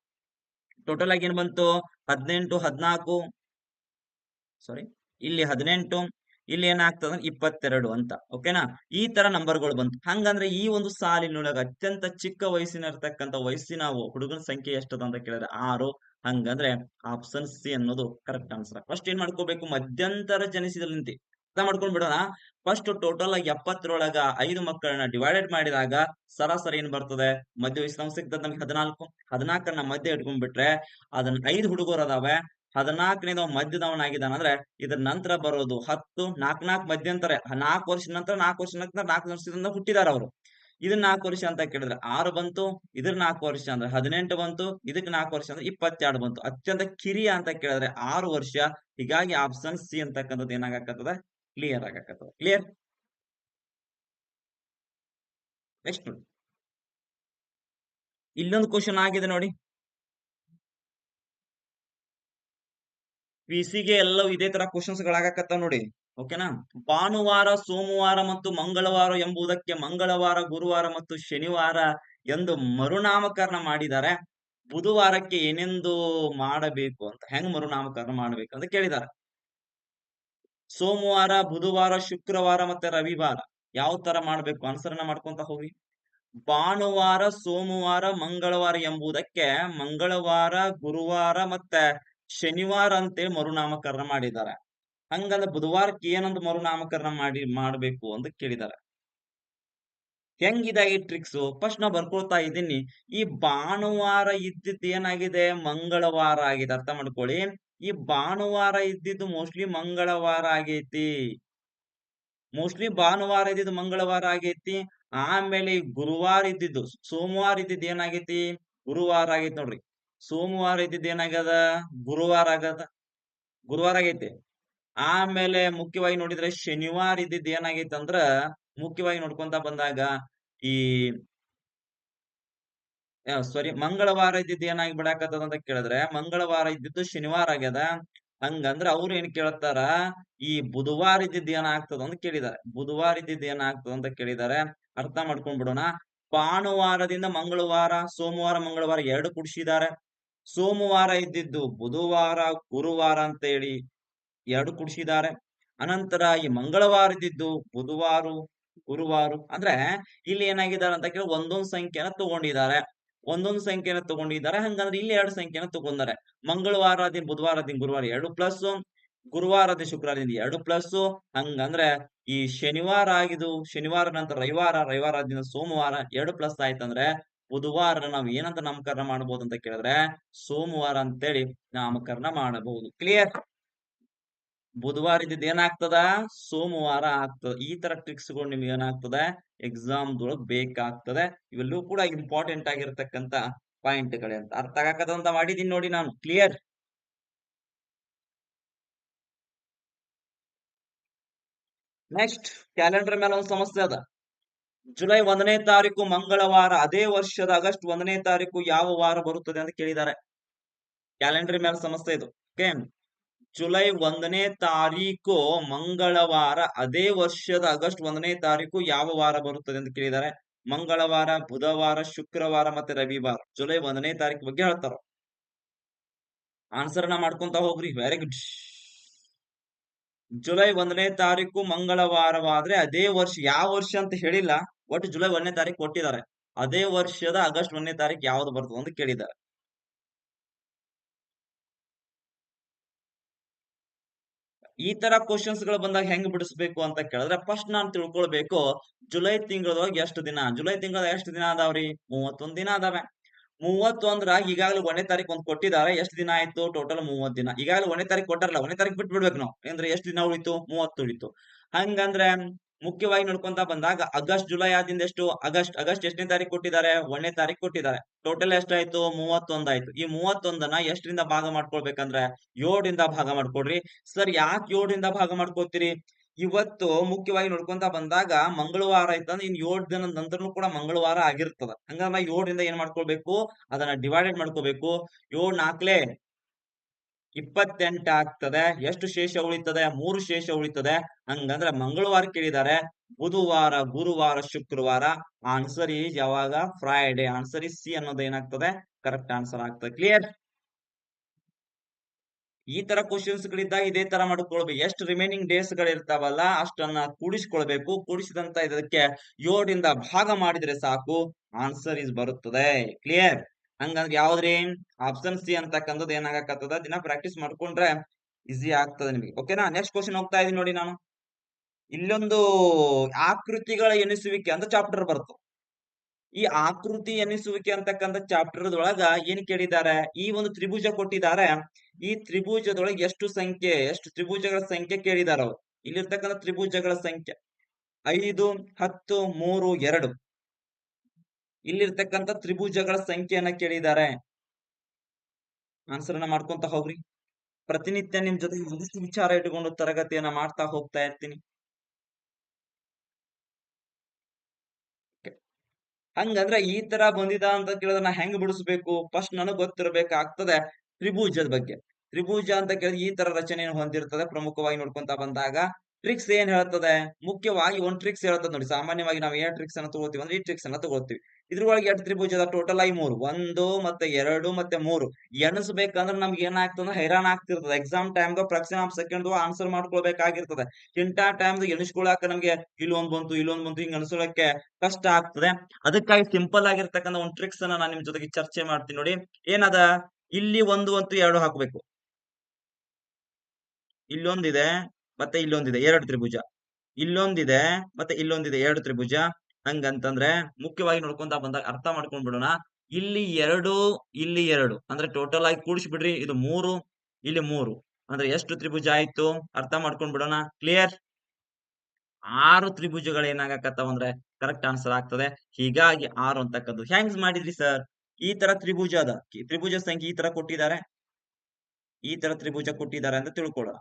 ಟೋಟಲ್ ಆಗಿ ಏನ್ ಬಂತು? ಹದಿನೆಂಟು, ಹದಿನಾಲ್ಕು ಸಾರಿ ಇಲ್ಲಿ ಹದಿನೆಂಟು, ಇಲ್ಲಿ ಏನಾಗ್ತದ ಇಪ್ಪತ್ತೆರಡು ಅಂತ ಓಕೆನಾ ಈ ತರ ನಂಬರ್ಗಳು ಬಂತು. ಹಂಗಂದ್ರೆ ಈ ಒಂದು ಸಾಲಿನೊಳಗ ಅತ್ಯಂತ ಚಿಕ್ಕ ವಯಸ್ಸಿನ ಇರ್ತಕ್ಕಂಥ ವಯಸ್ಸಿನ ಹುಡುಗನ ಸಂಖ್ಯೆ ಎಷ್ಟದ ಅಂತ ಕೇಳಿದ್ರೆ ಆರು. ಹಂಗಂದ್ರೆ ಆಪ್ಷನ್ ಸಿ ಅನ್ನೋದು ಕರೆಕ್ಟ್ ಆನ್ಸರ್ ಫಸ್ಟ್ ಏನ್ ಮಾಡ್ಕೋಬೇಕು? ಮಧ್ಯಂತರ ಜನಿಸಿದಲ್ಲಿ ಅರ್ಥ ಮಾಡ್ಕೊಂಡ್ ಬಿಡೋಣ. ಫಸ್ಟ್ ಟೋಟಲ್ ಆಗಿ ಎಪ್ಪತ್ತರೊಳಗ ಐದು ಮಕ್ಕಳನ್ನ ಡಿವೈಡೆಡ್ ಮಾಡಿದಾಗ ಸರಾಸರಿ ಏನ್ ಬರ್ತದೆ? ಮಧ್ಯ ನಮ್ಗೆ ಸಿಗ್ತದೆ ನಮ್ಗೆ ಹದಿನಾಲ್ಕು. ಹದಿನಾಲ್ಕನ್ನ ಮಧ್ಯ ಇಟ್ಕೊಂಡ್ಬಿಟ್ರೆ ಅದನ್ನ ಐದು ಹುಡುಗರು ಅದಾವೆ. ಹದಿನಾಲ್ಕನೇದವ ಮಧ್ಯದವನಾಗಿದ್ದಾನ ಅಂದ್ರೆ ಇದ್ರ ನಂತರ ಬರೋದು ಹತ್ತು, ನಾಲ್ಕ್, ನಾಲ್ಕು ಮಧ್ಯಂತರ. ನಾಲ್ಕು ವರ್ಷ ನಂತರ ನಾಲ್ಕು ವರ್ಷ ನಂತರ ನಾಲ್ಕು ವರ್ಷದಿಂದ ಹುಟ್ಟಿದಾರ ಅವರು. ಇದನ್ನ ನಾಲ್ಕು ವರ್ಷ ಅಂತ ಕೇಳಿದ್ರೆ ಆರು ಬಂತು, ಇದ್ರ ನಾಲ್ಕು ವರ್ಷ ಅಂದ್ರೆ ಹದಿನೆಂಟು ಬಂತು, ಇದಕ್ ನಾಲ್ಕು ವರ್ಷ ಅಂದ್ರೆ ಇಪ್ಪತ್ತೆರಡು ಬಂತು. ಅತ್ಯಂತ ಕಿರಿಯ ಅಂತ ಕೇಳಿದ್ರೆ ಆರು ವರ್ಷ, ಹೀಗಾಗಿ ಆಪ್ಷನ್ ಸಿ ಅಂತಕ್ಕಂಥದ್ದು ಏನಾಗಕತ್ತದ? ಕ್ಲಿಯರ್ ಆಗಕತ್ತದ. ಕ್ಲಿಯರ್ ನೆಕ್ಸ್ಟ್ ನೋಡಿ. ಇಲ್ಲೊಂದು ಕ್ವಶನ್ ಆಗಿದೆ ನೋಡಿ. ಪಿ ಗೆ ಎಲ್ಲವೂ ಇದೇ ತರ ಕ್ವಶನ್ಸ್ ಗಳಾಗಕತ್ತಾವ ನೋಡಿ. ಓಕೆನಾ? ಭಾನುವಾರ, ಸೋಮವಾರ ಮತ್ತು ಮಂಗಳವಾರ ಎಂಬುದಕ್ಕೆ ಮಂಗಳವಾರ, ಗುರುವಾರ ಮತ್ತು ಶನಿವಾರ ಎಂದು ಮರುನಾಮಕರಣ ಮಾಡಿದ್ದಾರೆ. ಬುಧವಾರಕ್ಕೆ ಏನೆಂದು ಮಾಡಬೇಕು ಅಂತ, ಹೆಂಗ್ ಮರುನಾಮಕರಣ ಮಾಡಬೇಕು ಅಂತ ಕೇಳಿದ್ದಾರೆ. ಸೋಮವಾರ, ಬುಧವಾರ, ಶುಕ್ರವಾರ ಮತ್ತೆ ರವಿವಾರ ಯಾವ ತರ ಮಾಡ್ಬೇಕು? ಅನುಸರಣೆ ಮಾಡ್ಕೊಂತ ಹೋಗಿ ಭಾನುವಾರ, ಸೋಮವಾರ, ಮಂಗಳವಾರ ಎಂಬುದಕ್ಕೆ ಮಂಗಳವಾರ, ಗುರುವಾರ ಮತ್ತೆ ಶನಿವಾರ ಅಂತೇಳಿ ಮರುನಾಮಕರಣ ಮಾಡಿದ್ದಾರೆ. ಹಂಗಂದ್ರೆ ಬುಧವಾರಕ್ಕೆ ಏನಂತ ಮರುನಾಮಕರಣ ಮಾಡಿ, ಮಾಡಬೇಕು ಅಂತ ಕೇಳಿದಾರೆ. ಈ ಟ್ರಿಕ್ಸ್ ಫಸ್ಟ್ ನಾ ಬರ್ಕೊಳ್ತಾ ಇದ್ದೀನಿ. ಈ ಭಾನುವಾರ ಇದ್ದಿದ್ದು ಏನಾಗಿದೆ? ಮಂಗಳವಾರ ಆಗಿದೆ. ಅರ್ಥ ಮಾಡ್ಕೊಳ್ಳಿ. ಈ ಭಾನುವಾರ ಇದ್ದಿದ್ದು ಮೋಸ್ಟ್ಲಿ ಮಂಗಳವಾರ ಆಗೈತಿ. ಮೋಸ್ಟ್ಲಿ ಭಾನುವಾರ ಇದ್ದಿದ್ದು ಮಂಗಳವಾರ ಆಗೈತಿ. ಆಮೇಲೆ ಗುರುವಾರ ಇದ್ದಿದ್ದು, ಸೋಮವಾರ ಇದ್ದಿದ್ದು ಏನಾಗೈತಿ? ಗುರುವಾರ ಆಗೈತಿ ನೋಡ್ರಿ. ಸೋಮವಾರ ಇದ್ದಿದ್ದು ಏನಾಗ್ಯದ? ಗುರುವಾರ ಆಗದ? ಗುರುವಾರ ಆಗೈತಿ. ಆಮೇಲೆ ಮುಖ್ಯವಾಗಿ ನೋಡಿದ್ರೆ ಶನಿವಾರ ಇದ್ದಿದ್ದು ಏನಾಗೈತೆ ಅಂದ್ರ ಮುಖ್ಯವಾಗಿ ನೋಡ್ಕೊಂತ ಬಂದಾಗ ಈ ಸಾರಿ ಮಂಗಳವಾರ ಇದ್ದಿದ್ದು ಏನಾಗಿ ಬಿಡಾಕತ್ತದ ಅಂತ ಕೇಳಿದ್ರೆ ಮಂಗಳವಾರ ಇದ್ದಿದ್ದು ಶನಿವಾರ ಆಗ್ಯದ. ಹಂಗಂದ್ರ ಅವ್ರು ಏನ್ ಕೇಳ್ತಾರ ಈ ಬುಧವಾರ ಇದ್ದಿದ್ದು ಏನಾಗ್ತದ ಅಂತ ಕೇಳಿದಾರೆ. ಬುಧವಾರ ಇದ್ದಿದ್ದು ಏನಾಗ್ತದ ಅಂತ ಕೇಳಿದಾರೆ. ಅರ್ಥ ಮಾಡ್ಕೊಂಡ್ ಬಿಡೋಣ. ಭಾನುವಾರದಿಂದ ಮಂಗಳವಾರ, ಸೋಮವಾರ, ಮಂಗಳವಾರ ಎರಡು ಕುಡಿಸಿದ್ದಾರೆ ಸೋಮವಾರ ಇದ್ದಿದ್ದು ಬುಧವಾರ, ಗುರುವಾರ ಅಂತ ಹೇಳಿ ಎರಡು ಕುಡಿಸಿದ್ದಾರೆ. ಅನಂತರ ಈ ಮಂಗಳವಾರದಿದ್ದು ಬುಧವಾರ, ಗುರುವಾರ ಅಂದ್ರೆ ಇಲ್ಲಿ ಏನಾಗಿದ್ದಾರೆ ಅಂತ ಕೇಳಿ ಒಂದೊಂದು ಸಂಖ್ಯೆನ ತಗೊಂಡಿದ್ದಾರೆ. ಒಂದೊಂದು ಸಂಖ್ಯೆನ ತಗೊಂಡಿದ್ದಾರೆ. ಹಂಗಂದ್ರೆ ಇಲ್ಲಿ ಎರಡು ಸಂಖ್ಯೆನ ತಗೊಂಡಾರೆ. ಮಂಗಳವಾರ ದಿನ ಬುಧವಾರ ದಿನ ಗುರುವಾರ ಎರಡು ಪ್ಲಸ್ ಗುರುವಾರ ದಿನ ಶುಕ್ರವಾರ ದಿನ ಎರಡು ಪ್ಲಸ್ ಹಂಗಂದ್ರೆ ಈ ಶನಿವಾರ ಆಗಿದ್ದು, ಶನಿವಾರ ನಂತರ ರವಿವಾರ ರವಿವಾರ ದಿನ ಸೋಮವಾರ ಎರಡು ಪ್ಲಸ್ ಆಯ್ತಂದ್ರೆ ಬುಧವಾರ ನಾವು ಏನಂತ ನಾಮಕರಣ ಮಾಡಬಹುದು ಅಂತ ಕೇಳಿದ್ರೆ ಸೋಮವಾರ ಅಂತೇಳಿ ನಾಮಕರಣ ಮಾಡಬಹುದು. ಕ್ಲಿಯರ್ ಬುಧವಾರ ಇದ್ದಿದ್ದು ಏನಾಗ್ತದ? ಸೋಮವಾರ ಆಗ್ತದ. ಈ ತರ ಟ್ರಿಕ್ಸ್ಗಳು ನಿಮ್ಗೆ ಏನಾಗ್ತದ? ಎಕ್ಸಾಮ್ ದೊಳಗ್ ಬೇಕಾಗ್ತದೆ. ಇವೆಲ್ಲೂ ಕೂಡ ಇಂಪಾರ್ಟೆಂಟ್ ಆಗಿರ್ತಕ್ಕಂತ ಪಾಯಿಂಟ್ ಅಂತ. ಅರ್ಥ ಆಗಕದ ಅಂತ ಮಾಡಿದೀನಿ ನೋಡಿ ನಾನು. ಕ್ಲಿಯರ್ ನೆಕ್ಸ್ಟ್ ಕ್ಯಾಲೆಂಡರ್ ಮೇಲೆ ಒಂದು ಸಮಸ್ಯೆ ಅದ. ಜುಲೈ ಒಂದನೇ ತಾರೀಕು ಮಂಗಳವಾರ. ಅದೇ ವರ್ಷದ ಆಗಸ್ಟ್ ಒಂದನೇ ತಾರೀಕು ಯಾವ ವಾರ ಬರುತ್ತದೆ ಅಂತ ಕೇಳಿದ್ದಾರೆ ಕ್ಯಾಲೆಂಡರ್ ಮೇಲೆ ಸಮಸ್ಯೆ ಇದು. ಓಕೆ ಜುಲೈ ಒಂದನೇ ತಾರೀಕು ಮಂಗಳವಾರ, ಅದೇ ವರ್ಷದ ಆಗಸ್ಟ್ ಒಂದನೇ ತಾರೀಕು ಯಾವ ವಾರ ಬರುತ್ತದೆ ಅಂತ ಕೇಳಿದ್ದಾರೆ. ಮಂಗಳವಾರ, ಬುಧವಾರ, ಶುಕ್ರವಾರ ಮತ್ತೆ ರವಿವಾರ, ಜುಲೈ ಒಂದನೇ ತಾರೀಕು ಬಗ್ಗೆ ಹೇಳ್ತಾರ? ಆನ್ಸರ್ನ ಮಾಡ್ಕೊಂತ ಹೋಗ್ರಿ ವೆರಿ ಗುಡ್ ಜುಲೈ ಒಂದನೇ ತಾರೀಕು ಮಂಗಳವಾರವಾದ್ರೆ ಅದೇ ವರ್ಷ, ಯಾವ ವರ್ಷ ಅಂತ ಹೇಳಿಲ್ಲ, ಒಟ್ಟು ಜುಲೈ ಒಂದನೇ ತಾರೀಕು ಕೊಟ್ಟಿದ್ದಾರೆ. ಅದೇ ವರ್ಷದ ಆಗಸ್ಟ್ ಒಂದನೇ ತಾರೀಕು ಯಾವ್ದು ಬರ್ತದೆ ಅಂತ ಕೇಳಿದ್ದಾರೆ. ಈ ತರ ಕ್ವಶನ್ಸ್ಗಳು ಬಂದಾಗ ಹೆಂಗ್ ಬಿಡಿಸ್ಬೇಕು ಅಂತ ಕೇಳಿದ್ರೆ ಫಸ್ಟ್ ನಾನ್ ತಿಳ್ಕೊಳ್ಬೇಕು ಜುಲೈ ತಿಂಗಳದಾಗ ಎಷ್ಟು ದಿನ? ಜುಲೈ ತಿಂಗಳ ಎಷ್ಟು ದಿನ ಅದಾವ್ರಿ? ಮೂವತ್ತೊಂದ್ ದಿನ ಅದಾವೆ. ಮೂವತ್ತು ಅಂದ್ರ ಈಗಾಗಲೇ ಒಂದೇ ತಾರೀಕು ಒಂದ್ ಕೊಟ್ಟಿದ್ದಾರೆ. ಎಷ್ಟು ದಿನ ಆಯ್ತು? ಟೋಟಲ್ ಮೂವತ್ ದಿನ. ಈಗಾಗಲೇ ಒಂದೇ ತಾರೀಕು ಕೊಟ್ಟಾರಲ್ಲ ಒಂದೇ ತಾರೀಕು ಬಿಟ್ಟು ಬಿಡ್ಬೇಕು ನಾವು. ಅಂದ್ರೆ ಎಷ್ಟು ದಿನ ಉಳಿತು? ಮೂವತ್ತು ಉಳಿತು. ಹಂಗಂದ್ರೆ ಮುಖ್ಯವಾಗಿ ನೋಡ್ಕೊಂತ ಬಂದಾಗ ಆಗಸ್ಟ್, ಜುಲೈ ಆದಿಂದ ಎಷ್ಟು? ಆಗಸ್ಟ್ ಆಗಸ್ಟ್ ಎಷ್ಟನೇ ತಾರೀಕು ಕೊಟ್ಟಿದ್ದಾರೆ? ಒಂದನೇ ತಾರೀಕು ಕೊಟ್ಟಿದ್ದಾರೆ. ಟೋಟಲ್ ಎಷ್ಟಾಯ್ತು? ಮೂವತ್ತೊಂದಾಯ್ತು. ಈ ಮೂವತ್ತೊಂದನ್ನ ಎಷ್ಟರಿಂದ ಭಾಗ ಮಾಡ್ಕೊಳ್ಬೇಕಂದ್ರೆ? ಏಳರಿಂದ ಭಾಗ ಮಾಡ್ಕೊಡ್ರಿ. ಸರ್ ಯಾಕೆ ಏಳರಿಂದ ಭಾಗ ಮಾಡ್ಕೊತೀರಿ? ಇವತ್ತು ಮುಖ್ಯವಾಗಿ ನೋಡ್ಕೊಂತ ಬಂದಾಗ ಮಂಗಳವಾರ ಆಯ್ತಂದ್ರೆ ಇನ್ ಏಳು ದಿನದ ನಂತರನು ಕೂಡ ಮಂಗಳವಾರ ಆಗಿರ್ತದ. ಹಂಗಂದ್ರೆ ಏಳರಿಂದ ಏನ್ ಮಾಡ್ಕೊಳ್ಬೇಕು? ಅದನ್ನ ಡಿವೈಡೆಡ್ ಮಾಡ್ಕೋಬೇಕು. ಏಳ್ ನಾಲ್ಕಲೇ ಇಪ್ಪತ್ತೆಂಟ ಆಗ್ತದೆ, ಎಷ್ಟು ಶೇಷ ಉಳಿತದೆ, ಮೂರು ಶೇಷ ಉಳಿತದೆ, ಹಂಗಂದ್ರೆ ಮಂಗಳವಾರ ಕೇಳಿದ್ದಾರೆ, ಬುಧವಾರ, ಗುರುವಾರ, ಶುಕ್ರವಾರ ಆನ್ಸರ್ ಈಸ್ ಯಾವಾಗ? ಫ್ರೈಡೆ ಆನ್ಸರ್ ಈಸ್ ಸಿ ಅನ್ನೋದು ಏನಾಗ್ತದೆ? ಕರೆಕ್ಟ್ ಆನ್ಸರ್ ಆಗ್ತದೆ. ಕ್ಲಿಯರ್ ಈ ತರ ಕ್ವಶನ್ಸ್ ಗಳಿದ್ದಾಗ ಇದೇ ತರ ಮಾಡ್ಕೊಳ್ಬೇಕು. ಎಷ್ಟು ರಿಮೈನಿಂಗ್ ಡೇಸ್ಗಳು ಇರ್ತಾವಲ್ಲ ಅಷ್ಟನ್ನ ಕೂಡಿಸ್ಕೊಳ್ಬೇಕು. ಕೂಡಿಸಿದಂತ ಇದಕ್ಕೆ ಏಳರಿಂದ ಭಾಗ ಮಾಡಿದ್ರೆ ಸಾಕು. ಆನ್ಸರ್ ಇಸ್ ಬರುತ್ತದೆ. ಕ್ಲಿಯರ್ ಹಂಗಂದ್ರೆ ಯಾವ್ದ್ರಿ? ಆಪ್ಷನ್ ಸಿ ಅಂತಕ್ಕಂಥದ್ದು ಏನಾಗತ್ತದ ದಿನ ಪ್ರಾಕ್ಟೀಸ್ ಮಾಡ್ಕೊಂಡ್ರೆ ಈಸಿ ಆಗ್ತದೆ ನಿಮಗೆ. ಓಕೆನಾ ನೆಕ್ಸ್ಟ್ ಕ್ವಶನ್ ಹೋಗ್ತಾ ಇದೀನಿ ನೋಡಿ ನಾನು. ಇಲ್ಲೊಂದು ಆಕೃತಿಗಳ ಎನಿಸುವಿಕೆ ಅಂತ ಚಾಪ್ಟರ್ ಬರ್ತು ಈ ಆಕೃತಿ ಎನಿಸುವಿಕೆ ಅಂತಕ್ಕಂಥ ಚಾಪ್ಟರ್ ಒಳಗ ಏನ್ ಕೇಳಿದ್ದಾರೆ? ಈ ಒಂದು ತ್ರಿಭುಜ ಕೊಟ್ಟಿದ್ದಾರೆ. ಈ ತ್ರಿಭುಜದೊಳಗೆ ಎಷ್ಟು ಸಂಖ್ಯೆ, ಎಷ್ಟು ತ್ರಿಭುಜಗಳ ಸಂಖ್ಯೆ ಕೇಳಿದಾರ ಅವ್ರು? ಇಲ್ಲಿರ್ತಕ್ಕಂಥ ತ್ರಿಭುಜಗಳ ಸಂಖ್ಯೆ. ಐದು, ಹತ್ತು, ಮೂರು, ಎರಡು. ಇಲ್ಲಿರ್ತಕ್ಕಂಥ ತ್ರಿಭುಜಗಳ ಸಂಖ್ಯೆಯನ್ನ ಕೇಳಿದ್ದಾರೆ ಆನ್ಸರ್ ಅನ್ನ ಮಾಡ್ಕೊಂತ ಹೋಗ್ರಿ. ಪ್ರತಿನಿತ್ಯ ನಿಮ್ ಜೊತೆ ಒಂದಿಷ್ಟು ವಿಚಾರ ಇಟ್ಕೊಂಡು ತರಗತಿಯನ್ನ ಮಾಡ್ತಾ ಹೋಗ್ತಾ ಇರ್ತೀನಿ. ಹಂಗಂದ್ರೆ ಈ ತರ ಬಂದಿದ ಅಂತ ಕೇಳಿದ್ರೆ ನಾ ಹೆಂಗ್ ಬಿಡಿಸ್ಬೇಕು? ಫಸ್ಟ್ ನನಗ್ ಗೊತ್ತಿರಬೇಕಾಗ್ತದೆ ತ್ರಿಭುಜದ ಬಗ್ಗೆ. ತ್ರಿಭುಜ ಅಂತ ಕೇಳಿದ್ರೆ ಈ ತರ ರಚನೆಯನ್ನು ಹೊಂದಿರ್ತದೆ? ಪ್ರಮುಖವಾಗಿ ನೋಡ್ಕೊಂತ ಬಂದಾಗ ಟ್ರಿಕ್ಸ್ ಏನ್ ಹೇಳ್ತದೆ? ಮುಖ್ಯವಾಗಿ ಒಂದ್ ಟ್ರಿಕ್ಸ್ ಹೇಳ್ತದೆ ನೋಡಿ. ಸಾಮಾನ್ಯವಾಗಿ ನಾವು ಏನ್ ಟ್ರಿಕ್ಸ್ ಅನ್ನ ತಗೋತೀವಿ ಅಂದ್ರೆ ಈ ಟ್ರಿಕ್ಸ್ ಅನ್ನ ತಗೋತೀವಿ. ಇದ್ರೊಳಗೆ ಎಷ್ಟು ಅದ ಟೋಟಲ್ ಆಗಿ ಮೂರು. ಒಂದು ಮತ್ತೆ ಎರಡು ಮತ್ತೆ ಮೂರು. ಎಣಿಸ್ಬೇಕಂದ್ರೆ ನಮ್ಗೆ ಏನಾಗ್ತದೆ ಹೈರಾಣ ಆಗ್ತಿರ್ತದೆ. Exam time fraction of second answer ಮಾಡ್ಕೊಳ್ಬೇಕಾಗಿರ್ತದೆ. ಇಂಟಾ ಟೈಮ್ ಎಣಿಸ್ಕೊಳಕ ನಮ್ಗೆ ಇಲ್ಲೊಂದ್ ಬಂತು ಇಲ್ಲೊಂದ್ ಬಂತು, ಹಿಂಗ್ ಅನ್ಸೋಳಕ್ಕೆ ಕಷ್ಟ ಆಗ್ತದೆ. ಅದಕ್ಕಾಗಿ ಸಿಂಪಲ್ ಆಗಿರ್ತಕ್ಕಂಥ ಒಂದು ಟ್ರಿಕ್ಸ್ ಅನ್ನ ನಾನು ನಿಮ್ ಜೊತೆಗೆ ಚರ್ಚೆ ಮಾಡ್ತೀನಿ ನೋಡಿ. ಏನದ? ಇಲ್ಲಿ ಒಂದು ಅಂತೂ ಎರಡು ಹಾಕ್ಬೇಕು. ಇಲ್ಲೊಂದಿದೆ ಮತ್ತೆ ಇಲ್ಲೊಂದಿದೆ. ಎರಡು ತ್ರಿಭುಜ. ಇಲ್ಲೊಂದಿದೆ ಮತ್ತೆ ಇಲ್ಲೊಂದಿದೆ. ಎರಡು ತ್ರಿಭುಜ. ಹಂಗಂತಂದ್ರೆ ಮುಖ್ಯವಾಗಿ ನೋಡ್ಕೊಂತ ಬಂದಾಗ ಅರ್ಥ ಮಾಡ್ಕೊಂಡ್ ಬಿಡೋಣ. ಇಲ್ಲಿ ಎರಡು ಇಲ್ಲಿ ಎರಡು. ಅಂದ್ರೆ ಟೋಟಲ್ ಆಗಿ ಕೂಡಿಸ್ಬಿಡ್ರಿ. ಇದು ಮೂರು, ಇಲ್ಲಿ ಮೂರು. ಅಂದ್ರೆ ಎಷ್ಟು ತ್ರಿಭುಜ ಆಯ್ತು? ಅರ್ಥ ಮಾಡ್ಕೊಂಡ್ ಬಿಡೋಣ. ಕ್ಲಿಯರ್ ಆರು ತ್ರಿಭುಜಗಳು ಏನಾಗಕತ್ತಾವ ಅಂದ್ರೆ ಕರೆಕ್ಟ್ ಆನ್ಸರ್ ಆಗ್ತದೆ. ಹೀಗಾಗಿ ಆರು ಅಂತಕ್ಕದ್ದು. ಹ್ಯಾಂಗ್ಸ್ ಮಾಡಿದ್ರಿ ಸರ್ ಈ ತರ ತ್ರಿಭುಜ ಅದ. ತ್ರಿಭುಜ ಸಂಖ್ಯೆ ಈ ತರ ಕೊಟ್ಟಿದ್ದಾರೆ. ಈ ತರ ತ್ರಿಭುಜ ಕೊಟ್ಟಿದ್ದಾರೆ ಅಂತ ತಿಳ್ಕೊಳ್ಳೋಣ.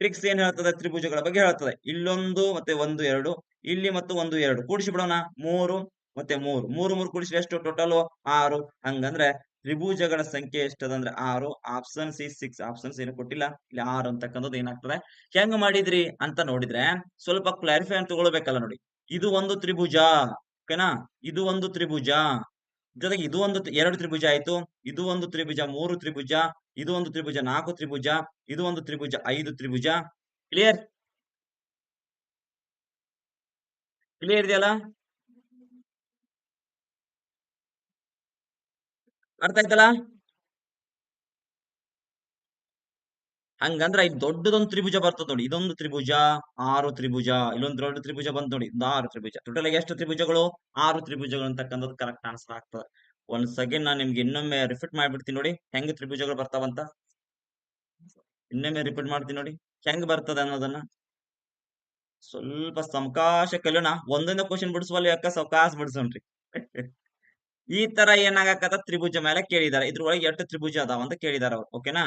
ಟ್ರಿಕ್ಸ್ ಏನ್ ಹೇಳ್ತದೆ ತ್ರಿಭುಜಗಳ ಬಗ್ಗೆ ಹೇಳ್ತದೆ ಇಲ್ಲೊಂದು ಮತ್ತೆ ಒಂದು ಎರಡು, ಇಲ್ಲಿ ಮತ್ತು ಒಂದು ಎರಡು. ಕೂಡಿಸಿ ಬಿಡೋಣ. ಮೂರು ಮತ್ತೆ ಮೂರು. ಮೂರು ಮೂರು ಕೂಡಿಸಿ ಎಷ್ಟು? ಟೋಟಲ್ ಆರು. ಹಂಗಂದ್ರೆ ತ್ರಿಭುಜಗಳ ಸಂಖ್ಯೆ ಎಷ್ಟದಂದ್ರೆ ಆರು. ಆಪ್ಷನ್ ಸಿ ಸಿಕ್ಸ್ ಆಪ್ಷನ್ಸ್ ಏನು ಕೊಟ್ಟಿಲ್ಲ. ಇಲ್ಲಿ ಆರು ಅಂತಕ್ಕಂಥದ್ದು ಏನಾಗ್ತದೆ? ಹೆಂಗ್ ಮಾಡಿದ್ರಿ ಅಂತ ನೋಡಿದ್ರೆ ಸ್ವಲ್ಪ ಕ್ಲಾರಿಫೈ ಅಂತ ತಗೊಳ್ಬೇಕಲ್ಲ ನೋಡಿ. ಇದು ಒಂದು ತ್ರಿಭುಜ. ಓಕೆನಾ? ಇದು ಒಂದು ತ್ರಿಭುಜ. ಜೊತೆಗೆ ಇದು ಒಂದು ಎರಡು ತ್ರಿಭುಜ ಆಯ್ತು. ಇದು ಒಂದು ತ್ರಿಭುಜ. ಮೂರು ತ್ರಿಭುಜ. ಇದು ಒಂದು ತ್ರಿಭುಜ, ನಾಲ್ಕು ತ್ರಿಭುಜ, ಇದು ಒಂದು ತ್ರಿಭುಜ, ಐದು ತ್ರಿಭುಜ. ಕ್ಲಿಯರ್ ಕ್ಲಿಯರ್ ಇದೆಯಲ್ಲ? ಅರ್ಥ ಆಯ್ತಲ್ಲ? ಹಂಗಂದ್ರ ಇದು ದೊಡ್ಡದೊಂದು ತ್ರಿಭುಜ ಬರ್ತದ ನೋಡಿ. ಇದೊಂದು ತ್ರಿಭುಜ, ಆರು ತ್ರಿಭುಜ, ಇಲ್ಲೊಂದು ದೊಡ್ಡ ತ್ರಿಭುಜ ಬಂತು ನೋಡಿ. ಇದು ಆರು ತ್ರಿಭುಜ. ಟೋಟಲ್ ಎಷ್ಟು ತ್ರಿಭುಜಗಳು? ಆರು ತ್ರಿಭುಜಗಳು ಅಂತಕ್ಕಂಥದ್ದು ಕರೆಕ್ಟ್ ಆನ್ಸರ್ ಆಗ್ತದೆ. ಒಂದ್ ಸೆಕೆಂಡ್ ನಾನು ನಿಮ್ಗೆ ಇನ್ನೊಮ್ಮೆ ರಿಪೀಟ್ ಮಾಡ್ಬಿಡ್ತೀನಿ ನೋಡಿ. ಹೆಂಗ್ ತ್ರಿಭುಜಗಳು ಬರ್ತಾವಂತ? ಇನ್ನೊಮ್ಮೆ ರಿಪೀಟ್ ಮಾಡ್ತೀನಿ ನೋಡಿ. ಹೆಂಗ್ ಬರ್ತದೆ ಅನ್ನೋದನ್ನ? ಸ್ವಲ್ಪ ಸಮಕಾಶ ಕಲಿಯೋಣ. ಒಂದೊಂದೇ ಕ್ವಶನ್ ಬಿಡಿಸುವಲ್ಲಿ ಯಾಕ ಸಾವಕಾಶ ಬಿಡಿಸೋಣ್ರಿ. ಈ ತರ ಏನಾಗಕತ್ತ? ತ್ರಿಭುಜ ಮೇಲೆ ಕೇಳಿದಾರೆ. ಇದ್ರೊಳಗೆ ಎಷ್ಟು ತ್ರಿಭುಜ ಅದಾವ ಅಂತ ಕೇಳಿದಾರ ಅವ್ರು. ಓಕೆನಾ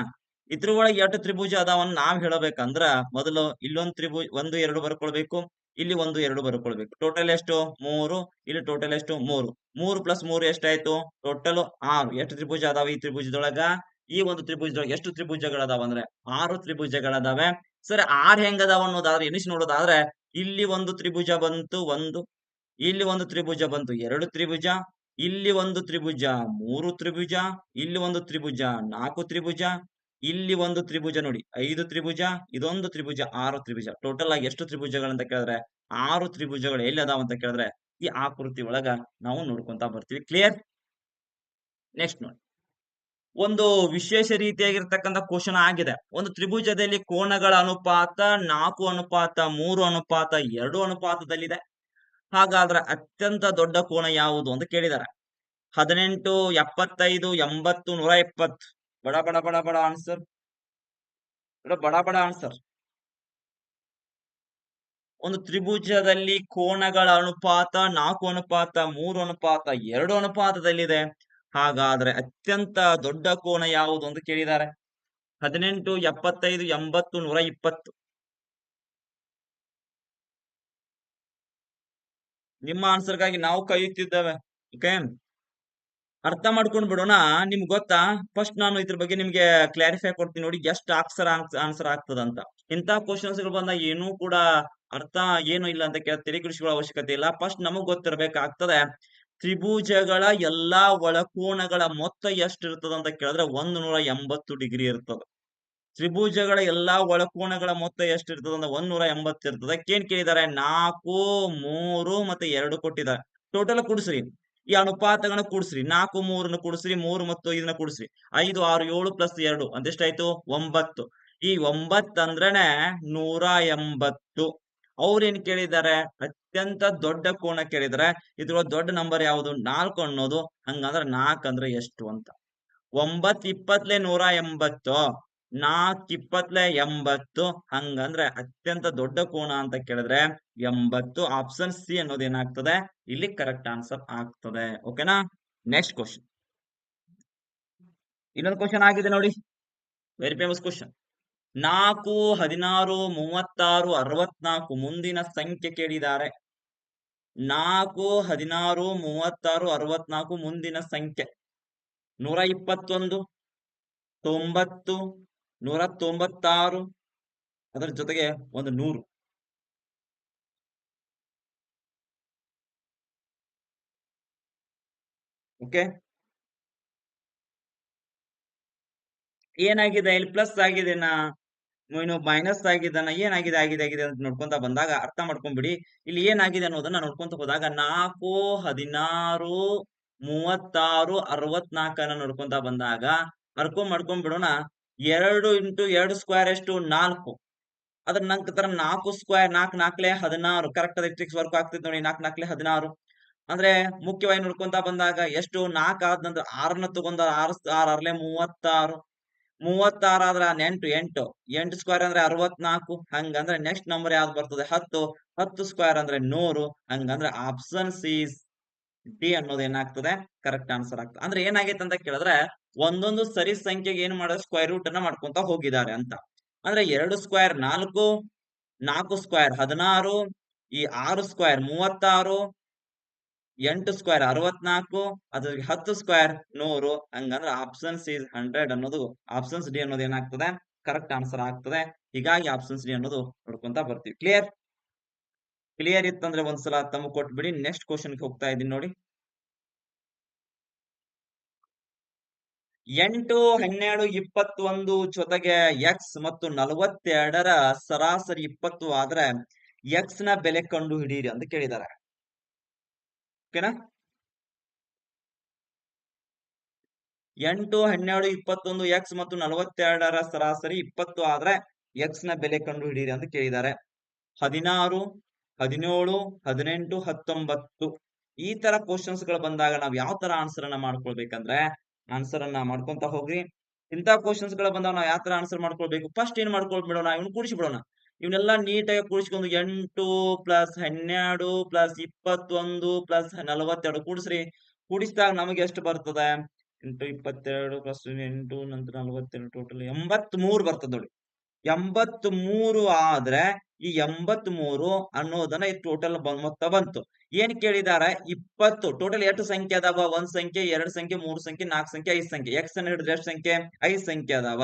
ಇದ್ರೊಳಗೆ ಎಷ್ಟು ತ್ರಿಭುಜ ಅದಾವ ನಾವ್ ಹೇಳಬೇಕಂದ್ರ ಮೊದಲು ಇಲ್ಲೊಂದ್ ತ್ರಿಭುಜ ಒಂದು, ಎರಡು ಬರ್ಕೊಳ್ಬೇಕು. ಇಲ್ಲಿ ಒಂದು, ಎರಡು ಬರ್ಕೊಳ್ಬೇಕು. ಟೋಟಲ್ ಎಷ್ಟು? ಮೂರು. ಇಲ್ಲಿ ಟೋಟಲ್ ಎಷ್ಟು? ಮೂರು. ಮೂರು ಪ್ಲಸ್ ಮೂರು ಎಷ್ಟಾಯ್ತು? ಟೋಟಲ್ ಆರು. ಎಷ್ಟು ತ್ರಿಭುಜ ಅದಾವ ಈ ತ್ರಿಭುಜದೊಳಗ? ಈ ಒಂದು ತ್ರಿಭುಜದೊಳಗೆ ಎಷ್ಟು ತ್ರಿಭುಜಗಳದಾವ ಅಂದ್ರೆ ಆರು ತ್ರಿಭುಜಗಳದಾವೆ. ಸರಿ, ಆರ್ ಹೆಂಗದಾವ ಅನ್ನೋದಾದ್ರೆ ಎನಿಸಿ ನೋಡೋದಾದ್ರೆ, ಇಲ್ಲಿ ಒಂದು ತ್ರಿಭುಜ ಬಂತು, ಒಂದು. ಇಲ್ಲಿ ಒಂದು ತ್ರಿಭುಜ ಬಂತು, ಎರಡು ತ್ರಿಭುಜ. ಇಲ್ಲಿ ಒಂದು ತ್ರಿಭುಜ, ಮೂರು ತ್ರಿಭುಜ. ಇಲ್ಲಿ ಒಂದು ತ್ರಿಭುಜ, ನಾಲ್ಕು ತ್ರಿಭುಜ. ಇಲ್ಲಿ ಒಂದು ತ್ರಿಭುಜ ನೋಡಿ. ಐದು ತ್ರಿಭುಜ, ಇದೊಂದು ತ್ರಿಭುಜ, ಆರು ತ್ರಿಭುಜ. ಟೋಟಲ್ ಆಗಿ ಎಷ್ಟು ತ್ರಿಭುಜಗಳಂತ ಕೇಳಿದ್ರೆ, ಆರು ತ್ರಿಭುಜಗಳು ಎಲ್ಲಿ ಅದಾವ ಅಂತ ಕೇಳಿದ್ರೆ, ಈ ಆಕೃತಿ ಒಳಗ ನಾವು ನೋಡ್ಕೊಂತ ಬರ್ತೀವಿ. ಕ್ಲಿಯರ್ ನೆಕ್ಸ್ಟ್ ನೋಡಿ. ಒಂದು ವಿಶೇಷ ರೀತಿಯಾಗಿರ್ತಕ್ಕಂಥ ಕ್ವಶನ್ ಆಗಿದೆ. ಒಂದು ತ್ರಿಭುಜದಲ್ಲಿ ಕೋಣಗಳ ಅನುಪಾತ, ನಾಲ್ಕು ಅನುಪಾತ, ಮೂರು ಅನುಪಾತ, ಎರಡು ಅನುಪಾತದಲ್ಲಿದೆ. ಹಾಗಾದ್ರೆ ಅತ್ಯಂತ ದೊಡ್ಡ ಕೋಣ ಯಾವುದು ಅಂತ ಕೇಳಿದ್ದಾರೆ ಹದಿನೆಂಟು, ಎಪ್ಪತ್ತೈದು, ಎಂಬತ್ತು, ನೂರ ಎಪ್ಪತ್ತು. ಬಡ ಬಡ ಬಡ ಬಡ ಆನ್ಸರ್ ಬಡ ಬಡ ಆನ್ಸರ್ ಒಂದು ತ್ರಿಭುಜದಲ್ಲಿ ಕೋಣಗಳ ಅನುಪಾತ, ನಾಲ್ಕು ಅನುಪಾತ, ಮೂರು ಅನುಪಾತ, ಎರಡು ಅನುಪಾತದಲ್ಲಿದೆ. ಹಾಗಾದ್ರೆ ಅತ್ಯಂತ ದೊಡ್ಡ ಕೋಣ ಯಾವುದು ಅಂತ ಕೇಳಿದ್ದಾರೆ. ಹದಿನೆಂಟು, ಎಪ್ಪತ್ತೈದು, ಎಂಬತ್ತು, ನೂರ ಇಪ್ಪತ್ತು. ನಿಮ್ಮ ಆನ್ಸರ್ಗಾಗಿ ನಾವು ಕಾಯುತ್ತಿದ್ದೇವೆ. ಓಕೆ ಅರ್ಥ ಮಾಡ್ಕೊಂಡು ಬಿಡೋಣ. ನಿಮ್ಗೆ ಗೊತ್ತಾ? ಫಸ್ಟ್ ನಾನು ಇದ್ರ ಬಗ್ಗೆ ನಿಮ್ಗೆ ಕ್ಲಾರಿಫೈ ಕೊಡ್ತೀನಿ ನೋಡಿ ಎಷ್ಟು ಅಕ್ಷರ ಆನ್ಸರ್ ಆಗ್ತದಂತ ಇಂಥ ಕ್ವಶನ್ಸ್ಗಳು ಬಂದಾಗ ಏನೂ ಕೂಡ ಅರ್ಥ ಏನು ಇಲ್ಲ ಅಂತ ಕೇಳ ಕೃಷಿಗಳ ಅವಶ್ಯಕತೆ ಇಲ್ಲ. ಫಸ್ಟ್ ನಮಗ್ ಗೊತ್ತಿರಬೇಕಾಗ್ತದೆ, ತ್ರಿಭುಜಗಳ ಎಲ್ಲಾ ಒಳಕೋಣಗಳ ಮೊತ್ತ ಎಷ್ಟು ಇರ್ತದ ಅಂತ ಕೇಳಿದ್ರೆ ಒಂದು ನೂರ ಎಂಬತ್ತು ಡಿಗ್ರಿ ಇರ್ತದ. ತ್ರಿಭುಜಗಳ ಎಲ್ಲಾ ಒಳಕೋಣಗಳ ಮೊತ್ತ ಎಷ್ಟು ಇರ್ತದ ಅಂದ್ರೆ ಒಂದ್ ನೂರ ಎಂಬತ್ತು ಇರ್ತದ. ಏನ್ ಕೇಳಿದ್ದಾರೆ? ನಾಲ್ಕು, ಮೂರು ಮತ್ತೆ ಎರಡು ಕೊಟ್ಟಿದ್ದಾರೆ. ಟೋಟಲ್ ಕೂಡಿಸ್ರಿ. ಈ ಅನುಪಾತಗಳನ್ನ ಕೂಡಿಸ್ರಿ. ನಾಲ್ಕು, ಮೂರನ್ನ ಕೂಡಿಸ್ರಿ. ಮೂರು ಮತ್ತು ಐದನ್ನ ಕೂಡಿಸ್ರಿ. ಐದು, ಆರು, ಏಳು ಪ್ಲಸ್ ಎರಡು. ಅಂದೆಷ್ಟಾಯ್ತು ಒಂಬತ್ತು. ಈ ಒಂಬತ್ತು ಅಂದ್ರೇನೆ ನೂರ ಎಂಬತ್ತು. ಅವ್ರೇನ್ ಕೇಳಿದ್ದಾರೆ ಅತ್ಯಂತ ದೊಡ್ಡ ಕೋಣ ಕೇಳಿದ್ದಾರೆ ಇದ್ರ ದೊಡ್ಡ ನಂಬರ್ ಯಾವುದು? ನಾಲ್ಕು ಅನ್ನೋದು. ಹಂಗಂದ್ರೆ ನಾಲ್ಕಂದ್ರೆ ಎಷ್ಟು ಅಂತ. ಒಂಬತ್ ಇಪ್ಪತ್ಲೆ ನೂರ ಎಂಬತ್ತು. ನಾಲ್ಕ್ ಇಪ್ಪತ್ಲೆ ಎಂಬತ್ತು ಹಂಗಂದ್ರೆ ಅತ್ಯಂತ ದೊಡ್ಡ ಕೋಣ ಅಂತ ಕೇಳಿದ್ರೆ ಎಂಬತ್ತು ಆಪ್ಷನ್ ಸಿ ಅನ್ನೋದು ಏನಾಗ್ತದೆ? ಇಲ್ಲಿ ಕರೆಕ್ಟ್ ಆನ್ಸರ್ ಆಗ್ತದೆ. ಓಕೆನಾ ನೆಕ್ಸ್ಟ್ ಕ್ವಶನ್ ಇನ್ನೊಂದು ಕ್ವಶನ್ ಆಗಿದೆ ನೋಡಿ. ವೆರಿ ಫೇಮಸ್ ಕ್ವಶನ್ ನಾಲ್ಕು, ಹದಿನಾರು, ಮೂವತ್ತಾರು, ಅರವತ್ನಾಲ್ಕು ಮುಂದಿನ ಸಂಖ್ಯೆ ಕೇಳಿದ್ದಾರೆ ನಾಲ್ಕು, ಹದಿನಾರು, ಮೂವತ್ತಾರು, ಅರವತ್ನಾಲ್ಕು ಮುಂದಿನ ಸಂಖ್ಯೆ. ನೂರ ಇಪ್ಪತ್ತೊಂದು, ತೊಂಬತ್ತು ನೂರ ತೊಂಬತ್ತಾರು ಅದರ ಜೊತೆಗೆ ಒಂದು ನೂರು. ಓಕೆ ಏನಾಗಿದೆ? ಇಲ್ಲಿ ಪ್ಲಸ್ ಆಗಿದೆನಾ ಇನ್ನು ಮೈನಸ್ ಆಗಿದ್ದಾನ ಏನಾಗಿದೆ? ಆಗಿದೆ ಆಗಿದೆ ಅಂತ ನೋಡ್ಕೊಂತ ಬಂದಾಗ ಅರ್ಥ ಮಾಡ್ಕೊಂಡ್ಬಿಡಿ ಇಲ್ಲಿ ಏನಾಗಿದೆ ಅನ್ನೋದನ್ನ ನೋಡ್ಕೊಂತ ಹೋದಾಗ ನಾಲ್ಕು, ಹದಿನಾರು, ಮೂವತ್ತಾರು ಅರವತ್ನಾಲ್ಕನ್ನ ನೋಡ್ಕೊಂತ ಬಂದಾಗ ಅರ್ಕೊಂಡ್ ಮಾಡ್ಕೊಂಡ್ ಬಿಡೋಣ ಎರಡು ಇಂಟು ಎರಡು ಸ್ಕ್ವೇರ್ ಎಷ್ಟು? ನಾಲ್ಕು. ಅದ್ರ ನಂತರ ನಾಲ್ಕು ಸ್ಕ್ವೇರ್, ನಾಲ್ಕು ನಾಲ್ಕಲೆ ಹದಿನಾರು. ಕರೆಕ್ಟ್ ಅದ ಟ್ರಿಕ್ಸ್ ವರ್ಕ್ ಆಗ್ತೈತೆ ನೋಡಿ, ನಾಲ್ಕು ನಾಲ್ಕಲೆ ಹದಿನಾರು. ಅಂದ್ರೆ ಮುಖ್ಯವಾಗಿ ನೋಡ್ಕೊಂತ ಬಂದಾಗ ಎಷ್ಟು? ನಾಲ್ಕು ಆದ ನಂತರ ಆರನ್ನ ತಗೊಂಡ ಆರು ಆರ್ ಆರ್ಲೆ ಮೂವತ್ತಾರು. ಮೂವತ್ತಾರು ಆದ್ರ ಎಂಟು ಎಂಟು. ಎಂಟು ಸ್ಕ್ವೇರ್ ಅಂದ್ರೆ ಅರವತ್ನಾಲ್ಕು. ಹಂಗಂದ್ರೆ ನೆಕ್ಸ್ಟ್ ನಂಬರ್ ಯಾವ್ದು ಬರ್ತದೆ? ಹತ್ತು. ಹತ್ತು ಸ್ಕ್ವೇರ್ ಅಂದ್ರೆ ನೂರು. ಹಂಗಂದ್ರೆ ಆಪ್ಷನ್ ಸಿ ಡಿ ಅನ್ನೋದು ಏನಾಗ್ತದೆ ಕರೆಕ್ಟ್ ಆನ್ಸರ್ ಆಗ್ತದೆ. ಅಂದ್ರೆ ಏನಾಗೈತೆ ಅಂತ ಕೇಳಿದ್ರೆ, ಒಂದೊಂದು ಸರಿ ಸಂಖ್ಯೆಗೆ ಏನ್ ಮಾಡೋದು ಸ್ಕ್ವೇರ್ ರೂಟ್ ಅನ್ನ ಮಾಡ್ಕೊಂತ ಹೋಗಿದ್ದಾರೆ ಅಂತ. ಅಂದ್ರೆ ಎರಡು ಸ್ಕ್ವೇರ್ ನಾಲ್ಕು ನಾಲ್ಕು ಸ್ಕ್ವೇರ್ ಹದಿನಾರು, ಈ ಆರು ಸ್ಕ್ವೇರ್ ಮೂವತ್ತಾರು, ಎಂಟು ಸ್ಕ್ವೇರ್ ಅರವತ್ನಾಲ್ಕು ಅದ್ರಿಗೆ ಹತ್ತು ಸ್ಕ್ವೇರ್ ನೂರು, ಹಂಗಂದ್ರೆ ಆಪ್ಷನ್ಸ್ ಈಸ್ ಹಂಡ್ರೆಡ್ ಅನ್ನೋದು ಆಪ್ಷನ್ಸ್ ಡಿ ಅನ್ನೋದು ಏನಾಗ್ತದೆ ಕರೆಕ್ಟ್ ಆನ್ಸರ್ ಆಗ್ತದೆ. ಹೀಗಾಗಿ ಆಪ್ಷನ್ಸ್ ಡಿ ಅನ್ನೋದು ನೋಡ್ಕೊಂತ ಬರ್ತೀವಿ. ಕ್ಲಿಯರ್ ಕ್ಲಿಯರ್ ಇತ್ತಂದ್ರೆ ಒಂದ್ಸಲ ತಮ್ಮ ಕೊಟ್ಬಿಡಿ ನೆಕ್ಸ್ಟ್ ಕ್ವಶನ್ಗೆ ಹೋಗ್ತಾ ಇದೀನಿ ನೋಡಿ. ಎಂಟು, ಹನ್ನೆರಡು, ಇಪ್ಪತ್ತೊಂದು ಜೊತೆಗೆ ಎಕ್ಸ್ ಮತ್ತು ನಲವತ್ತೆರಡರ ಸರಾಸರಿ ಇಪ್ಪತ್ತು ಆದ್ರೆ ಎಕ್ಸ್ನ ಬೆಲೆ ಕಂಡು ಹಿಡಿಯಿರಿ ಅಂತ ಕೇಳಿದ್ದಾರೆ. ಓಕೆನಾ ಎಂಟು, ಹನ್ನೆರಡು, ಇಪ್ಪತ್ತೊಂದು ಎಕ್ಸ್ ಮತ್ತು ನಲವತ್ತೆರಡರ ಸರಾಸರಿ ಇಪ್ಪತ್ತು ಆದ್ರೆ ಎಕ್ಸ್ನ ಬೆಲೆ ಕಂಡು ಹಿಡಿಯಿರಿ ಅಂತ ಕೇಳಿದ್ದಾರೆ. ಹದಿನಾರು ಹದಿನೇಳು, ಹದಿನೆಂಟು, ಹತ್ತೊಂಬತ್ತು. ಈ ತರ ಕ್ವಶನ್ಸ್ಗಳು ಬಂದಾಗ ನಾವು ಯಾವ ತರ ಆನ್ಸರ್ ಅನ್ನ ಮಾಡ್ಕೊಳ್ಬೇಕಂದ್ರೆ ಆನ್ಸರ್ ಅನ್ನ ಮಾಡ್ಕೊಂತ ಹೋಗ್ರಿ. ಇಂತ ಕ್ವಶನ್ಸ್ಗಳು ಬಂದಾಗ ನಾವು ಯಾವ ತರ ಆನ್ಸರ್ ಮಾಡ್ಕೊಳ್ಬೇಕು? ಫಸ್ಟ್ ಏನ್ ಮಾಡ್ಕೊಳ್ಬಿಡೋಣ? ಇವ್ನ ಕೂಡಿಸಿಬಿಡೋಣ. ಇವನ್ನೆಲ್ಲ ನೀಟಾಗಿ ಕೂಡಿಸ್ಕೊಂಡು ಎಂಟು ಪ್ಲಸ್ ಹನ್ನೆರಡು ಪ್ಲಸ್ ಇಪ್ಪತ್ತೊಂದು ಪ್ಲಸ್ ನಲವತ್ತೆರಡು ಕೂಡಿಸ್ರಿ. ಕೂಡಿಸಿದಾಗ ನಮಗೆ ಎಷ್ಟು ಬರ್ತದೆ? ಎಂಟು, ಇಪ್ಪತ್ತೆರಡು ಪ್ಲಸ್ ಎಂಟು, ನಂತರ ನಲವತ್ತೆರಡು ಟೋಟಲ್ ಎಂಬತ್ ಮೂರು ಬರ್ತದೆ ನೋಡಿ. ಎಂಬತ್ ಮೂರು ಆದ್ರೆ ಈ ಎಂಬತ್ ಮೂರು ಅನ್ನೋದನ್ನ ಈ ಟೋಟಲ್ ಮೊತ್ತ ಬಂತು. ಏನ್ ಕೇಳಿದಾರೆ? ಇಪ್ಪತ್ತು. ಟೋಟಲ್ ಎಷ್ಟು ಸಂಖ್ಯೆ ಅದಾವ? ಒಂದ್ ಸಂಖ್ಯೆ, ಎರಡ್ ಸಂಖ್ಯೆ, ಮೂರ್ ಸಂಖ್ಯೆ, ನಾಲ್ಕು ಸಂಖ್ಯೆ, ಐದು ಸಂಖ್ಯೆ. ಎಕ್ಸ್ ಅನ್ನ ಹಿಡಿದ್ರೆ ಎಷ್ಟು ಸಂಖ್ಯೆ? ಐದ್ ಸಂಖ್ಯೆ ಅದಾವ.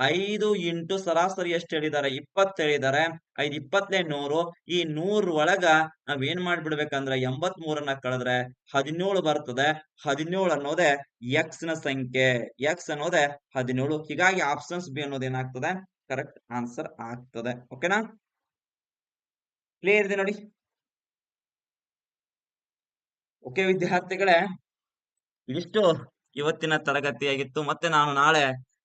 ಐದು ಇಂಟು ಸರಾಸರಿ ಎಷ್ಟು ಹೇಳಿದಾರೆ? ಇಪ್ಪತ್ತು ಹೇಳಿದಾರೆ. ಐದ್ ಇಪ್ಪತ್ತನೇ ನೂರು. ಈ ನೂರ್ ಒಳಗ ನಾವ್ ಏನ್ ಮಾಡ್ಬಿಡ್ಬೇಕಂದ್ರೆ ಎಂಬತ್ ಮೂರನ್ನ ಕಳೆದ್ರೆ ಹದಿನೇಳು ಬರ್ತದೆ. ಹದಿನೇಳು ಅನ್ನೋದೇ ಎಕ್ಸ್ನ ಸಂಖ್ಯೆ. ಎಕ್ಸ್ ಅನ್ನೋದೇ ಹದಿನೇಳು. ಹೀಗಾಗಿ ಆಪ್ಷನ್ಸ್ ಬಿ ಅನ್ನೋದು ಏನಾಗ್ತದೆ? ಕರೆಕ್ಟ್ ಆನ್ಸರ್ ಆಗ್ತದೆ ಓಕೆನಾ ಕ್ಲಿಯರ್ ಇದೆ ನೋಡಿ. ಓಕೆ ವಿದ್ಯಾರ್ಥಿಗಳೇ ಇದಿಷ್ಟು ಇವತ್ತಿನ ತರಗತಿಯಾಗಿತ್ತು. ಮತ್ತೆ ನಾನು ನಾಳೆ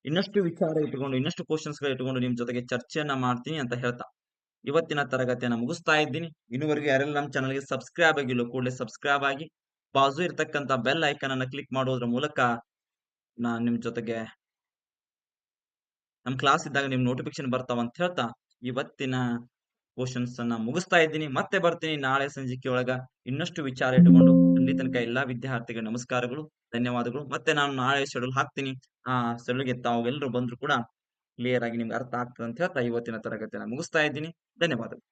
ಇನ್ನಷ್ಟು ವಿಚಾರ ಇಟ್ಕೊಂಡು ಇನ್ನಷ್ಟು ಕ್ವಶನ್ಸ್ಗಳು ಇಟ್ಕೊಂಡು ನಿಮ್ ಜೊತೆಗೆ ಚರ್ಚೆಯನ್ನ ಮಾಡ್ತೀನಿ ಅಂತ ಹೇಳ್ತಾ. ಇವತ್ತಿನ ತರಗತಿಯನ್ನ ಮುಗಿಸ್ತಾ ಇದ್ದೀನಿ. ಇನ್ನುವರೆಗೂ ಯಾರೆಲ್ಲ ನಮ್ಮ ಚಾನಲ್ಗೆ ಸಬ್ಸ್ಕ್ರೈಬ್ ಆಗಿಲ್ಲ, ಕೂಡಲೇ ಸಬ್ಸ್ಕ್ರೈಬ್ ಆಗಿ. ಬಾಜು ಇರ್ತಕ್ಕಂತ ಬೆಲ್ ಐಕನ್ ಅನ್ನ ಕ್ಲಿಕ್ ಮಾಡೋದ್ರ ಮೂಲಕ ನಾನ್ ನಿಮ್ ಜೊತೆಗೆ ನಮ್ ಕ್ಲಾಸ್ ಇದ್ದಾಗ ನಿಮ್ ನೋಟಿಫಿಕೇಶನ್ ಬರ್ತಾವ ಅಂತ ಹೇಳ್ತಾ ಇವತ್ತಿನ ಕ್ವಶನ್ಸ್ ಅನ್ನ ಮುಗಿಸ್ತಾ ಇದ್ದೀನಿ. ಮತ್ತೆ ಬರ್ತೀನಿ ನಾಳೆ ಸಂಜಿಕೆ ಒಳಗ. ಇನ್ನಷ್ಟು ವಿಚಾರ ಇಟ್ಟುಕೊಂಡು ಅಲ್ಲಿ ತನಕ ಎಲ್ಲಾ ವಿದ್ಯಾರ್ಥಿಗಳ ನಮಸ್ಕಾರಗಳು, ಧನ್ಯವಾದಗಳು. ಮತ್ತೆ ನಾನು ನಾಳೆ ಶೆಡ್ಯೂಲ್ ಹಾಕ್ತೀನಿ. ಆ ಶೆಡ್ಯೂಲ್ಗೆ ತಾವು ಎಲ್ಲರೂ ಬಂದ್ರು ಕೂಡ ಕ್ಲಿಯರ್ ಆಗಿ ನಿಮ್ಗೆ ಅರ್ಥ ಆಗ್ತದೆ ಅಂತ ಹೇಳ್ತಾ ಇವತ್ತಿನ ತರಗತಿಯನ್ನ ಮುಗಿಸ್ತಾ ಇದ್ದೀನಿ. ಧನ್ಯವಾದಗಳು.